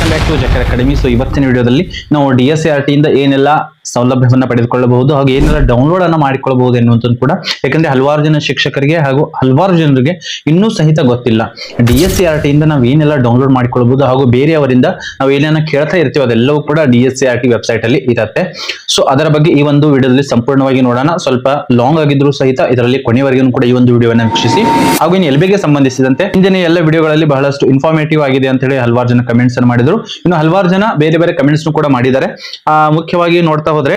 Welcome back to ಜಕರ್ academy so ಇವತ್ತಿನ ವಿಡಿಯೋದಲ್ಲಿ ನಾವು ಡಿ ಎಸ್ ಆರ್ ಟಿ ಇಂದ ಏನೆಲ್ಲ ಸೌಲಭ್ಯವನ್ನು ಪಡೆದುಕೊಳ್ಳಬಹುದು ಹಾಗೂ ಏನೆಲ್ಲ ಡೌನ್ಲೋಡ್ ಅನ್ನು ಮಾಡಿಕೊಳ್ಳಬಹುದು ಎನ್ನುವಂಥದ್ದು ಕೂಡ, ಯಾಕಂದ್ರೆ ಹಲವಾರು ಜನ ಶಿಕ್ಷಕರಿಗೆ ಹಾಗೂ ಹಲವಾರು ಜನರಿಗೆ ಇನ್ನೂ ಸಹಿತ ಗೊತ್ತಿಲ್ಲ. D S C R T ಇಂದ ನಾವು ಏನೆಲ್ಲ ಡೌನ್ಲೋಡ್ ಮಾಡಿಕೊಳ್ಳಬಹುದು ಹಾಗೂ ಬೇರೆಯವರಿಂದ ನಾವು ಏನೇನ ಕೇಳ್ತಾ ಇರ್ತೀವಿ ಅದೆಲ್ಲವೂ ಕೂಡ D S C R T website ಅಲ್ಲಿ ಇರುತ್ತೆ. ಸೊ ಅದರ ಬಗ್ಗೆ ಈ ಒಂದು ವಿಡಿಯೋದಲ್ಲಿ ಸಂಪೂರ್ಣವಾಗಿ ನೋಡೋಣ. ಸ್ವಲ್ಪ ಲಾಂಗ್ ಆಗಿದ್ರು ಸಹಿತ ಇದರಲ್ಲಿ ಕೊನೆವರೆಗೂ ಕೂಡ ಈ ಒಂದು ವಿಡಿಯೋವನ್ನು ವೀಕ್ಷಿಸಿ. ಹಾಗೂ ಇನ್ನು ಎಲ್ಬಿಗೆ ಸಂಬಂಧಿಸಿದಂತೆ, ಹಿಂದಿನ ಎಲ್ಲ ವಿಡಿಯೋಗಳಲ್ಲಿ ಬಹಳಷ್ಟು ಇನ್ಫಾರ್ಮೇಟಿವ್ ಆಗಿದೆ ಅಂತ ಹೇಳಿ ಹಲವಾರು ಜನ ಕಮೆಂಟ್ಸ್ ಅನ್ನು ಮಾಡಿದ್ರು. ಇನ್ನು ಹಲವಾರು ಜನ ಬೇರೆ ಬೇರೆ ಕಮೆಂಟ್ಸ್ ಕೂಡ ಮಾಡಿದ್ದಾರೆ. ಮುಖ್ಯವಾಗಿ ನೋಡ್ತಾ ಹೋದ್ರೆ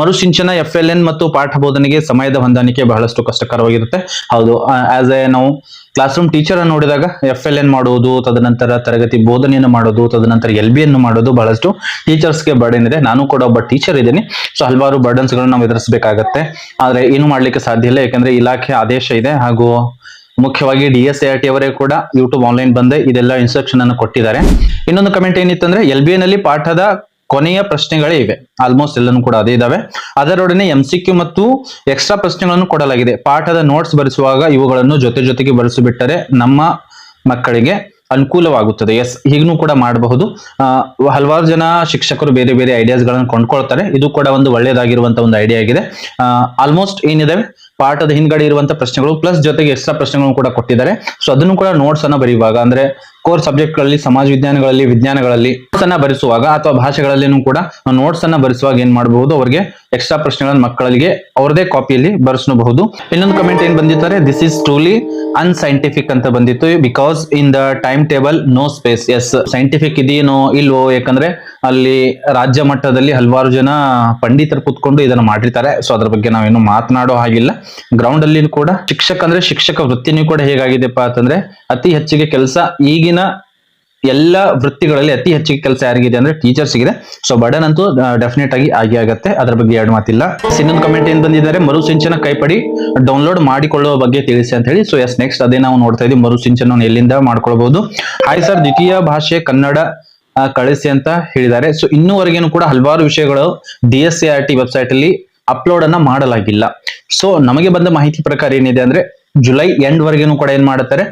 ಮರುಸಿಂಚನ ಎಫ್ ಎಲ್ ಎನ್ ಮತ್ತು ಪಾಠ ಬೋಧನೆಗೆ ಸಮಯದ ಹೊಂದಾಣಿಕೆ ಬಹಳಷ್ಟು ಕಷ್ಟಕರವಾಗಿರುತ್ತೆ. ಹೌದು ಆಸ್ ಎ ನಾವು ಕ್ಲಾಸ್ ರೂಮ್ ಟೀಚರ್ ಅನ್ನು ನೋಡಿದಾಗ ಎಫ್ ಎಲ್ ಎನ್ ಮಾಡುವುದು, ತದನಂತರ ತರಗತಿ ಬೋಧನೆಯನ್ನು ಮಾಡೋದು ತದನಂತರ ಎಲ್ ಬಿ ಅನ್ನು ಮಾಡೋದು ಬಹಳಷ್ಟು ಟೀಚರ್ಸ್ಗೆ ಬರ್ಡನ್ ಇದೆ. ನಾನು ಕೂಡ ಒಬ್ಬ ಟೀಚರ್ ಇದ್ದೀನಿ. ಸೊ ಹಲವಾರು ಬರ್ಡನ್ಸ್ ಗಳನ್ನ ನಾವು ಎದುರಿಸಬೇಕಾಗತ್ತೆ. ಆದ್ರೆ ಏನು ಮಾಡ್ಲಿಕ್ಕೆ ಸಾಧ್ಯ ಇಲ್ಲ, ಯಾಕಂದ್ರೆ ಇಲಾಖೆ ಆದೇಶ ಇದೆ ಹಾಗೂ ಮುಖ್ಯವಾಗಿ ಡಿ ಎಸ್ ಟಿ ಅವರೇ ಕೂಡ ಯೂಟ್ಯೂಬ್ ಆನ್ಲೈನ್ ಬಂದೆ ಇದೆಲ್ಲ ಇನ್ಸ್ಟ್ರಕ್ಷನ್ ಅನ್ನು ಕೊಟ್ಟಿದ್ದಾರೆ. ಇನ್ನೊಂದು ಕಮೆಂಟ್ ಏನಿತ್ತಂದ್ರೆ ಎಲ್ ಬಿ ನಲ್ಲಿ ಪಾಠದ ಕೊನೆಯ ಪ್ರಶ್ನೆಗಳೇ ಇವೆ. ಆಲ್ಮೋಸ್ಟ್ ಎಲ್ಲನೂ ಕೂಡ ಅದೇ ಇದಾವೆ. ಅದರೊಡನೆ ಎಂ ಸಿ ಕ್ಯೂ ಮತ್ತು ಎಕ್ಸ್ಟ್ರಾ ಪ್ರಶ್ನೆಗಳನ್ನು ಕೊಡಲಾಗಿದೆ. ಪಾಠದ ನೋಟ್ಸ್ ಬರೆಸುವಾಗ ಇವುಗಳನ್ನು ಜೊತೆ ಜೊತೆಗೆ ಬರೆಸಿಬಿಟ್ಟರೆ ನಮ್ಮ ಮಕ್ಕಳಿಗೆ ಅನುಕೂಲವಾಗುತ್ತದೆ. ಎಸ್ ಹೀಗೂ ಕೂಡ ಮಾಡಬಹುದು. ಹಲವಾರು ಜನ ಶಿಕ್ಷಕರು ಬೇರೆ ಬೇರೆ ಐಡಿಯಾಸ್ಗಳನ್ನು ಕೊಂಡ್ಕೊಳ್ತಾರೆ. ಇದು ಕೂಡ ಒಂದು ಒಳ್ಳೆಯದಾಗಿರುವಂತ ಒಂದು ಐಡಿಯಾ ಆಗಿದೆ. ಆಲ್ಮೋಸ್ಟ್ ಏನಿದಾವೆ? ಪಾಠದ ಹಿಂದ್ಗಡೆ ಇರುವಂತಹ ಪ್ರಶ್ನೆಗಳು ಪ್ಲಸ್ ಜೊತೆಗೆ ಎಕ್ಸ್ಟ್ರಾ ಪ್ರಶ್ನೆಗಳನ್ನು ಕೂಡ ಕೊಟ್ಟಿದ್ದಾರೆ. ಸೊ ಅದನ್ನು ಕೂಡ ನೋಟ್ಸ್ ಅನ್ನ ಬರೆಯುವಾಗ, ಅಂದ್ರೆ ಕೋರ್ ಸಬ್ಜೆಕ್ಟ್ಗಳಲ್ಲಿ ಸಮಾಜ ವಿಜ್ಞಾನಗಳಲ್ಲಿ ವಿಜ್ಞಾನಗಳಲ್ಲಿ ನೋಟ್ಸ್ ಅನ್ನ ಬರೆಸುವಾಗ ಅಥವಾ ಭಾಷೆಗಳಲ್ಲಿನೂ ಕೂಡ ನೋಟ್ಸ್ ಅನ್ನ ಭರಿಸುವಾಗ ಏನ್ ಮಾಡಬಹುದು? ಅವರಿಗೆ ಎಕ್ಸ್ಟ್ರಾ ಪ್ರಶ್ನೆಗಳನ್ನು ಮಕ್ಕಳಿಗೆ ಅವ್ರದೇ ಕಾಪಿಯಲ್ಲಿ ಬರೆಸಬಹುದು ಇನ್ನೊಂದು ಕಮೆಂಟ್ ಏನ್ ಬಂದಿದ್ದಾರೆ ದಿಸ್ ಇಸ್ ಟ್ರೂಲಿ ಅನ್ಸೈಂಟಿಫಿಕ್ ಅಂತ ಬಂದಿತ್ತು. Because in the time table no space is scientific ಇದೆಯೇನೋ ಇಲ್ವೋ ಯಾಕಂದ್ರೆ ಅಲ್ಲಿ ರಾಜ್ಯ ಮಟ್ಟದಲ್ಲಿ ಹಲವಾರು ಜನ ಪಂಡಿತರು ಕೂತ್ಕೊಂಡು ಇದನ್ನ ಮಾಡಿರ್ತಾರೆ. ಸೊ ಅದ್ರ ಬಗ್ಗೆ ನಾವೇನು ಮಾತನಾಡೋ ಹಾಗಿಲ್ಲ. ಗ್ರೌಂಡ್ ಅಲ್ಲಿ ಕೂಡ ಶಿಕ್ಷಕ ಅಂದ್ರೆ ಶಿಕ್ಷಕ ವೃತ್ತಿನೂ ಕೂಡ ಹೇಗಾಗಿದೆಪ್ಪ ಅಂತಂದ್ರೆ, ಅತಿ ಹೆಚ್ಚಿಗೆ ಕೆಲಸ ಈಗಿನ ಎಲ್ಲ ವೃತ್ತಿಗಳಲ್ಲಿ ಅತಿ ಹೆಚ್ಚಿಗೆ ಕೆಲಸ ಯಾರಿಗಿದೆ ಅಂದ್ರೆ ಟೀಚರ್ಸ್ ಇದೆ ಸೊ ಬಡನ್ ಅಂತೂ ಡೆಫಿನೆಟ್ ಆಗಿ ಆಗಿ ಆಗತ್ತೆ. ಅದ್ರ ಬಗ್ಗೆ ಎರಡು ಮಾತಿಲ್ಲ. ಇನ್ನೊಂದು ಕಮೆಂಟ್ ಏನ್ ಬಂದಿದ್ದಾರೆ? ಮರುಸಿಂಚನ ಕೈಪಡಿ ಡೌನ್ಲೋಡ್ ಮಾಡಿಕೊಳ್ಳುವ ಬಗ್ಗೆ ತಿಳಿಸಿ ಅಂತ ಹೇಳಿ. ಸೊ ಎಸ್ ನೆಕ್ಸ್ಟ್ ಅದೇ ನಾವು ನೋಡ್ತಾ ಇದೀವಿ ಮರುಸಿಂಚನ ಎಲ್ಲಿಂದ ಮಾಡ್ಕೊಳ್ಬಹುದು? ಹಾಯ್ ಸರ್ ದ್ವಿತೀಯ ಭಾಷೆ ಕನ್ನಡ ಕಳಿಸಿ ಅಂತ ಹೇಳಿದ್ದಾರೆ. ಸೊ ಇನ್ನೂವರೆಗೇನು ಕೂಡ ಹಲವಾರು ವಿಷಯಗಳು D S C R T website ಅಲ್ಲಿ ಅಪ್ಲೋಡ್ ಅನ್ನ ಮಾಡಲಾಗಿಲ್ಲ. ಸೊ ನಮಗೆ ಬಂದ ಮಾಹಿತಿ ಪ್ರಕಾರ ಏನಿದೆ ಅಂದ್ರೆ, ಜುಲೈ ಎಂಡ್ ವರೆಗೇನು ಕೂಡ ಏನ್ ಮಾಡುತ್ತಾರೆ?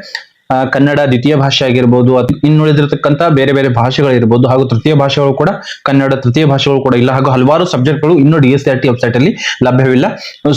ಕನ್ನಡ ದ್ವಿತೀಯ ಭಾಷೆ ಆಗಿರ್ಬೋದು ಇನ್ನುಳಿದಿರತಕ್ಕಂತ ಬೇರೆ ಬೇರೆ ಭಾಷೆಗಳಿರ್ಬೋದು, ಹಾಗೂ ತೃತೀಯ ಭಾಷೆಗಳು ಕೂಡ ಕನ್ನಡ ತೃತೀಯ ಭಾಷೆಗಳು ಕೂಡ ಇಲ್ಲ, ಹಾಗೂ ಹಲವಾರು ಸಬ್ಜೆಕ್ಟ್ಗಳು ಇನ್ನೂ D S R T website ಅಲ್ಲಿ ಲಭ್ಯವಿಲ್ಲ.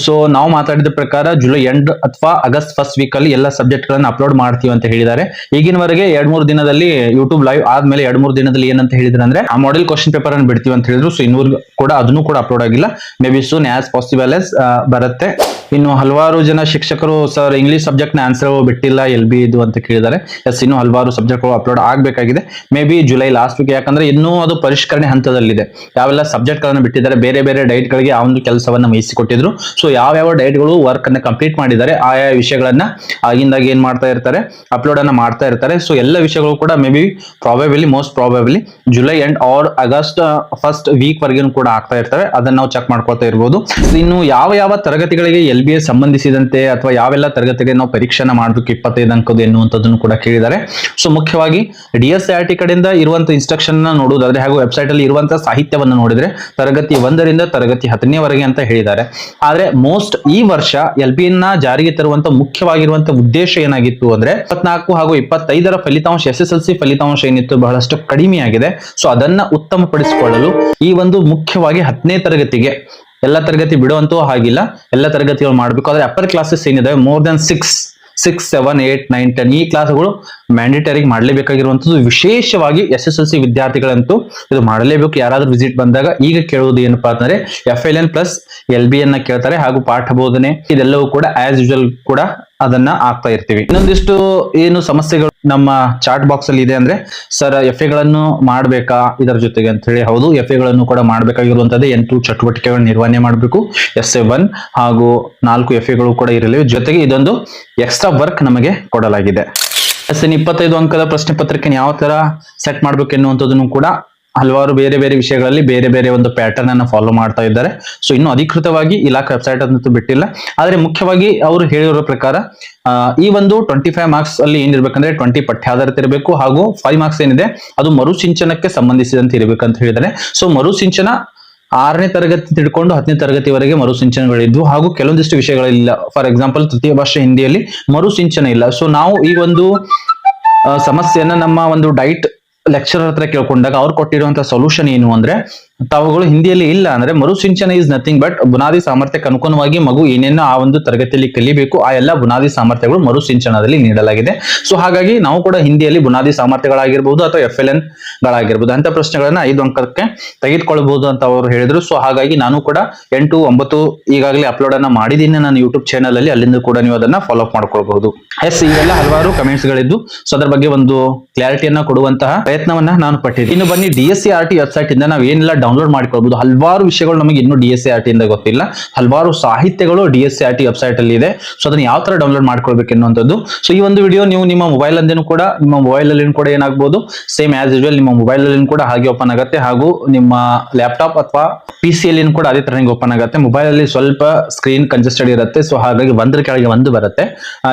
ಸೊ ನಾವು ಮಾತಾಡಿದ ಪ್ರಕಾರ ಜುಲೈ ಎಂಡ್ ಅಥವಾ ಆಗಸ್ಟ್ ಫಸ್ಟ್ ವೀಕ್ ಅಲ್ಲಿ ಎಲ್ಲ ಸಬ್ಜೆಕ್ಟ್ ಗಳನ್ನ ಅಪ್ಲೋಡ್ ಮಾಡ್ತೀವಿ ಅಂತ ಹೇಳಿದ್ದಾರೆ. ಈಗಿನವರೆಗೆ ಎರಡ್ ಮೂರು ದಿನದಲ್ಲಿ ಯೂಟ್ಯೂಬ್ ಲೈವ್ ಆದ್ಮೇಲೆ ಎರಡ್ ಮೂರು ದಿನದಲ್ಲಿ ಏನಂತ ಹೇಳಿದ್ರೆ ಅಂದ್ರೆ ಆ ಮಾಡೆಲ್ ಕ್ವಶನ್ ಪೇಪರ್ ಅನ್ನು ಬಿಡ್ತೀವಿ ಅಂತ ಹೇಳಿದ್ರು. ಸೊ ಇನ್ನೂರು ಕೂಡ ಅದನ್ನು ಕೂಡ ಅಪ್ಲೋಡ್ ಆಗಿಲ್ಲ. Maybe soon as possible as ಬರುತ್ತೆ. ಇನ್ನು ಹಲವಾರು ಜನ ಶಿಕ್ಷಕರು ಸರ್ ಇಂಗ್ಲಿಷ್ ಸಬ್ಜೆಕ್ಟ್ನ ಆನ್ಸರ್ ಬಿಟ್ಟಿಲ್ಲ, ಎಲ್ ಬಿ ಇದು ಅಂತ ಕೇಳಿದ್ದಾರೆ. ಎಸ್ ಇನ್ನು ಹಲವಾರು ಸಬ್ಜೆಕ್ಟ್ಗಳು ಅಪ್ಲೋಡ್ ಆಗಬೇಕಾಗಿದೆ. May be July last week ಯಾಕಂದ್ರೆ ಇನ್ನೂ ಅದು ಪರಿಷ್ಕರಣೆ ಹಂತದಲ್ಲಿದೆ. ಯಾವೆಲ್ಲ ಸಬ್ಜೆಕ್ಟ್ಗಳನ್ನು ಬಿಟ್ಟಿದ್ದಾರೆ, ಬೇರೆ ಬೇರೆ ಡೈಟ್ ಗಳಿಗೆ ಆ ಒಂದು ಕೆಲಸವನ್ನು ವಹಿಸಿಕೊಟ್ಟಿದ್ರು ಸೊ ಯಾವ್ಯಾವ ಡೈಟ್ಗಳು ವರ್ಕ್ ಅನ್ನ ಕಂಪ್ಲೀಟ್ ಮಾಡಿದ್ದಾರೆ, ಆಯಾ ವಿಷಯಗಳನ್ನ ಆಗಿಂದಾಗ ಏನ್ ಮಾಡ್ತಾ ಇರ್ತಾರೆ ಅಪ್ಲೋಡ್ ಅನ್ನ ಮಾಡ್ತಾ ಇರ್ತಾರೆ. ಸೊ ಎಲ್ಲ ವಿಷಯಗಳು ಕೂಡ maybe probably most probably July end or August first week ವರೆಗೂ ಕೂಡ ಆಗ್ತಾ ಇರ್ತವೆ. ಅದನ್ನ ನಾವು ಚೆಕ್ ಮಾಡ್ಕೊಳ್ತಾ ಇರ್ಬೋದು. ಇನ್ನು ಯಾವ ಯಾವ ತರಗತಿಗಳಿಗೆ ಎಲ್ ಬಿ ಎಸ್ ಸಂಬಂಧಿಸಿದಂತೆ ಅಥವಾ ಯಾವೆಲ್ಲ ತರಗತಿಗೆ ನಾವು ಪರೀಕ್ಷೆನ ಮಾಡಬೇಕು ಇಪ್ಪತ್ತೈದು ಅಂಕದ ಎನ್ನುವಂಥದ್ದನ್ನು ಕೂಡ ಕೇಳಿದ್ದಾರೆ. ಸೊ ಮುಖ್ಯವಾಗಿ ಡಿ ಎಸ್ ಆರ್ ಟಿ ಕಡೆಯಿಂದ ಇರುವಂತ ಇನ್ಸ್ಟ್ರಕ್ಷನ್ ನೋಡುವುದಾದ್ರೆ ಹಾಗೂ ವೆಬ್ಸೈಟ್ ಅಲ್ಲಿ ಇರುವಂತಹ ಸಾಹಿತ್ಯವನ್ನು ನೋಡಿದ್ರೆ ತರಗತಿ ಒಂದರಿಂದ ತರಗತಿ ಹತ್ತನೇವರೆಗೆ ಅಂತ ಹೇಳಿದ್ದಾರೆ. ಆದ್ರೆ ಮೋಸ್ಟ್ ಈ ವರ್ಷ ಎಲ್ ಬಿ ನ ಜಾರಿಗೆ ತರುವಂತ ಮುಖ್ಯವಾಗಿರುವಂತ ಉದ್ದೇಶ ಏನಾಗಿತ್ತು ಅಂದ್ರೆ ಇಪ್ಪತ್ನಾಲ್ಕು ಹಾಗೂ ಇಪ್ಪತ್ತೈದರ ಫಲಿತಾಂಶ ಎಸ್ ಎಸ್ ಎಲ್ ಸಿ ಫಲಿತಾಂಶ ಏನಿತ್ತು ಬಹಳಷ್ಟು ಕಡಿಮೆಯಾಗಿದೆ. ಸೊ ಅದನ್ನ ಉತ್ತಮಪಡಿಸಿಕೊಳ್ಳಲು ಈ ಒಂದು ಮುಖ್ಯವಾಗಿ ಹತ್ತನೇ ತರಗತಿಗೆ ಎಲ್ಲ ತರಗತಿ ಬಿಡುವಂತೂ ಹಾಗಿಲ್ಲ. ಎಲ್ಲ ತರಗತಿಗಳು ಮಾಡಬೇಕು. ಆದರೆ ಅಪ್ಪರ್ ಕ್ಲಾಸಸ್ ಏನಿದೆ more than six six seven eight nine ten ಈ ಕ್ಲಾಸ್ಗಳು ಮ್ಯಾಂಡೇಟರಿ ಮಾಡಲೇಬೇಕಾಗಿರುವಂಥದ್ದು. ವಿಶೇಷವಾಗಿ ಎಸ್ ಎಸ್ ಎಲ್ ಸಿ ವಿದ್ಯಾರ್ಥಿಗಳಂತೂ ಇದು ಮಾಡಲೇಬೇಕು. ಯಾರಾದರೂ ವಿಸಿಟ್ ಬಂದಾಗ ಈಗ ಕೇಳುವುದು ಏನಪ್ಪಾ ಅಂತಂದ್ರೆ F L N plus L B ಎನ್ನ ಕೇಳ್ತಾರೆ ಹಾಗೂ ಪಾಠ ಬೋಧನೆ ಇದೆಲ್ಲವೂ ಕೂಡ ಆಸ್ ಯೂಶಲ್ ಕೂಡ ಅದನ್ನ ಆಗ್ತಾ ಇರ್ತೀವಿ. ಇನ್ನೊಂದಿಷ್ಟು ಏನು ಸಮಸ್ಯೆಗಳು ನಮ್ಮ ಚಾಟ್ ಬಾಕ್ಸ್ ಅಲ್ಲಿ ಇದೆ ಅಂದ್ರೆ, ಸರ್ ಎಫ್ ಎಗಳನ್ನು ಮಾಡ್ಬೇಕಾ? ಇದರ ಜೊತೆಗೆ ಅಂತ ಹೇಳಿ ಹೌದು ಎಫ್ ಎಗಳನ್ನು ಕೂಡ ಮಾಡಬೇಕಾಗಿರುವಂತದ್ದು ಎಂಟು ಚಟುವಟಿಕೆಗಳನ್ನು ನಿರ್ವಹಣೆ ಮಾಡಬೇಕು. ಎಸ್ ಎ ಒನ್ ಹಾಗೂ ನಾಲ್ಕು ಎಫ್ ಎಗಳು ಕೂಡ ಇರಲಿವೆ. ಜೊತೆಗೆ ಇದೊಂದು ಎಕ್ಸ್ಟ್ರಾ ವರ್ಕ್ ನಮಗೆ ಕೊಡಲಾಗಿದೆ. ಎಸ್ ಎನ್ ಇಪ್ಪತ್ತೈದು ಅಂಕದ ಪ್ರಶ್ನೆ ಪತ್ರಿಕೆ ಯಾವ ತರ ಸೆಟ್ ಮಾಡ್ಬೇಕು ಎನ್ನುವಂಥದ್ದನ್ನು ಕೂಡ ಹಲವಾರು ಬೇರೆ ಬೇರೆ ವಿಷಯಗಳಲ್ಲಿ ಬೇರೆ ಬೇರೆ ಒಂದು ಪ್ಯಾಟರ್ನ್ ಅನ್ನ ಫಾಲೋ ಮಾಡ್ತಾ ಇದ್ದಾರೆ. ಸೊ ಇನ್ನು ಅಧಿಕೃತವಾಗಿ ಇಲಾಖೆ ವೆಬ್ಸೈಟ್ ಅಂತೂ ಬಿಟ್ಟಿಲ್ಲ. ಆದ್ರೆ ಮುಖ್ಯವಾಗಿ ಅವರು ಹೇಳಿರೋ ಪ್ರಕಾರ ಈ ಒಂದು ಟ್ವೆಂಟಿ ಫೈವ್ ಮಾರ್ಕ್ಸ್ ಅಲ್ಲಿ ಏನಿರ್ಬೇಕಂದ್ರೆ ಟ್ವೆಂಟಿ ಪಠ್ಯಾಧಾರಿತ ಇರಬೇಕು ಹಾಗೂ ಫೈವ್ ಮಾರ್ಕ್ಸ್ ಏನಿದೆ, ಅದು ಮರುಸಿಂಚನಕ್ಕೆ ಸಂಬಂಧಿಸಿದಂತೆ ಇರಬೇಕಂತ ಹೇಳಿದ್ದಾರೆ. ಸೊ ಮರುಸಿಂಚನ ಆರನೇ ತರಗತಿ ತಿಳ್ಕೊಂಡು ಹತ್ತನೇ ತರಗತಿವರೆಗೆ ಮರುಸಿಂಚನಗಳಿದ್ವು ಹಾಗೂ ಕೆಲವೊಂದಿಷ್ಟು ವಿಷಯಗಳಿಲ್ಲ. ಫಾರ್ ಎಕ್ಸಾಂಪಲ್ ತೃತೀಯ ಭಾಷೆ ಹಿಂದಿಯಲ್ಲಿ ಮರುಸಿಂಚನ ಇಲ್ಲ. ಸೊ ನಾವು ಈ ಒಂದು ಸಮಸ್ಯೆಯನ್ನ ನಮ್ಮ ಒಂದು ಡೈಟ್ ಲೆಕ್ಚರರ್ ಹತ್ರ ಕೇಳ್ಕೊಂಡಾಗ ಅವ್ರು ಕೊಟ್ಟಿರುವಂತಹ ಸೊಲ್ಯೂಷನ್ ಏನು ಅಂದ್ರೆ ತಾವುಗಳು ಹಿಂದಿಯಲ್ಲಿ ಇಲ್ಲ ಅಂದ್ರೆ ಮರುಸಿಂಚನ ಇಸ್ ನಥಿಂಗ್ ಬಟ್ ಬುನಾದಿ ಸಾಮರ್ಥ್ಯಕ್ಕೆ ಅನುಗುಣವಾಗಿ ಮಗು ಏನೇನೋ ಆ ಒಂದು ತರಗತಿಯಲ್ಲಿ ಕಲಿಬೇಕು, ಆ ಎಲ್ಲ ಬುನಾದಿ ಸಾಮರ್ಥ್ಯಗಳು ಮರುಸಿಂಚನದಲ್ಲಿ ನೀಡಲಾಗಿದೆ. ಸೊ ಹಾಗಾಗಿ ನಾವು ಕೂಡ ಹಿಂದಿಯಲ್ಲಿ ಬುನಾದಿ ಸಾಮರ್ಥ್ಯಗಳಾಗಿರ್ಬೋದು ಅಥವಾ ಎಫ್ ಎಲ್ ಎನ್ ಗಳಾಗಿರ್ಬೋದು ಅಂತ ಪ್ರಶ್ನೆಗಳನ್ನ ಐದು ಅಂಕಕ್ಕೆ ತೆಗೆದುಕೊಳ್ಬಹುದು ಅಂತ ಅವರು ಹೇಳಿದ್ರು. ಸೊ ಹಾಗಾಗಿ ನಾನು ಕೂಡ ಎಂಟು, ಒಂಬತ್ತು ಈಗಾಗಲೇ ಅಪ್ಲೋಡ್ ಅನ್ನ ಮಾಡಿದ್ದೀನಿ ನಾನು ಯೂಟ್ಯೂಬ್ ಚಾನಲ್ ಅಲ್ಲಿ, ಅಲ್ಲಿಂದ ಕೂಡ ನೀವು ಅದನ್ನ ಫಾಲೋ ಅಪ್ ಮಾಡ್ಕೊಳ್ಬಹುದು. ಎಸ್ ಇವೆಲ್ಲ ಹಲವಾರು ಕಮೆಂಟ್ಸ್ ಗಳಿದ್ದು ಸೊ ಅದರ ಬಗ್ಗೆ ಒಂದು ಕ್ಲಾರಿಟಿಯನ್ನ ಕೊಡುವಂತಹ ಪ್ರಯತ್ನವನ್ನ ನಾನು ಪಟ್ಟಿದ್ದೀನಿ. ಇನ್ನು ಬನ್ನಿ ಡಿ ಆರ್ ಟಿ ವೆಬ್ಸೈಟ್ ಇಂದ ನಾವು ಏನೆಲ್ಲ ಡೌನ್ಲೋಡ್ ಮಾಡ್ಕೊಳ್ಬಹುದು ಹಲವಾರು ವಿಷಯಗಳು ನಮಗೆ ಇನ್ನೂ ಡಿ ಎಸ್ ಇಂದ ಗೊತ್ತಿಲ್ಲ. ಹಲವಾರು ಸಾಹಿತ್ಯಗಳು ಡಿ ಎಸ್ ಟಿ ವೆಬ್ಸೈಟ್ ಅಲ್ಲಿ ಇದೆ. ಸೊ ಅದನ್ನ ಯಾವ ತರ ಡೌನ್ಲೋಡ್ ಮಾಡ್ಕೊಳ್ಬೇಕು ಎನ್ನುವಂಥದ್ದು. ಸೊ ಈ ಒಂದು ವಿಡಿಯೋ ನೀವು ನಿಮ್ಮ ಮೊಬೈಲ್ ಅಲ್ಲಿನೂ ಕೂಡ, ನಿಮ್ಮ ಮೊಬೈಲ್ ಅಲ್ಲಿ ಕೂಡ ಏನಾಗಬಹುದು ಸೇಮ್ ಆಸ್ ಯೂಶುವಲ್ ನಿಮ್ಮ ಮೊಬೈಲ್ ಅಲ್ಲಿ ಕೂಡ ಹಾಗೆ ಓಪನ್ ಆಗುತ್ತೆ. ಹಾಗೂ ನಿಮ್ಮ ಲ್ಯಾಪ್ಟಾಪ್ ಅಥವಾ ಪಿ ಸಿ ಅಲ್ಲಿ ಕೂಡ ಅದೇ ತರ ಓಪನ್ ಆಗುತ್ತೆ. ಮೊಬೈಲ್ ಅಲ್ಲಿ ಸ್ವಲ್ಪ ಸ್ಕ್ರೀನ್ ಕಂಜೆಸ್ಟೆಡ್ ಇರುತ್ತೆ. ಸೊ ಹಾಗಾಗಿ ಒಂದರ ಕೆಳಗೆ ಒಂದು ಬರುತ್ತೆ.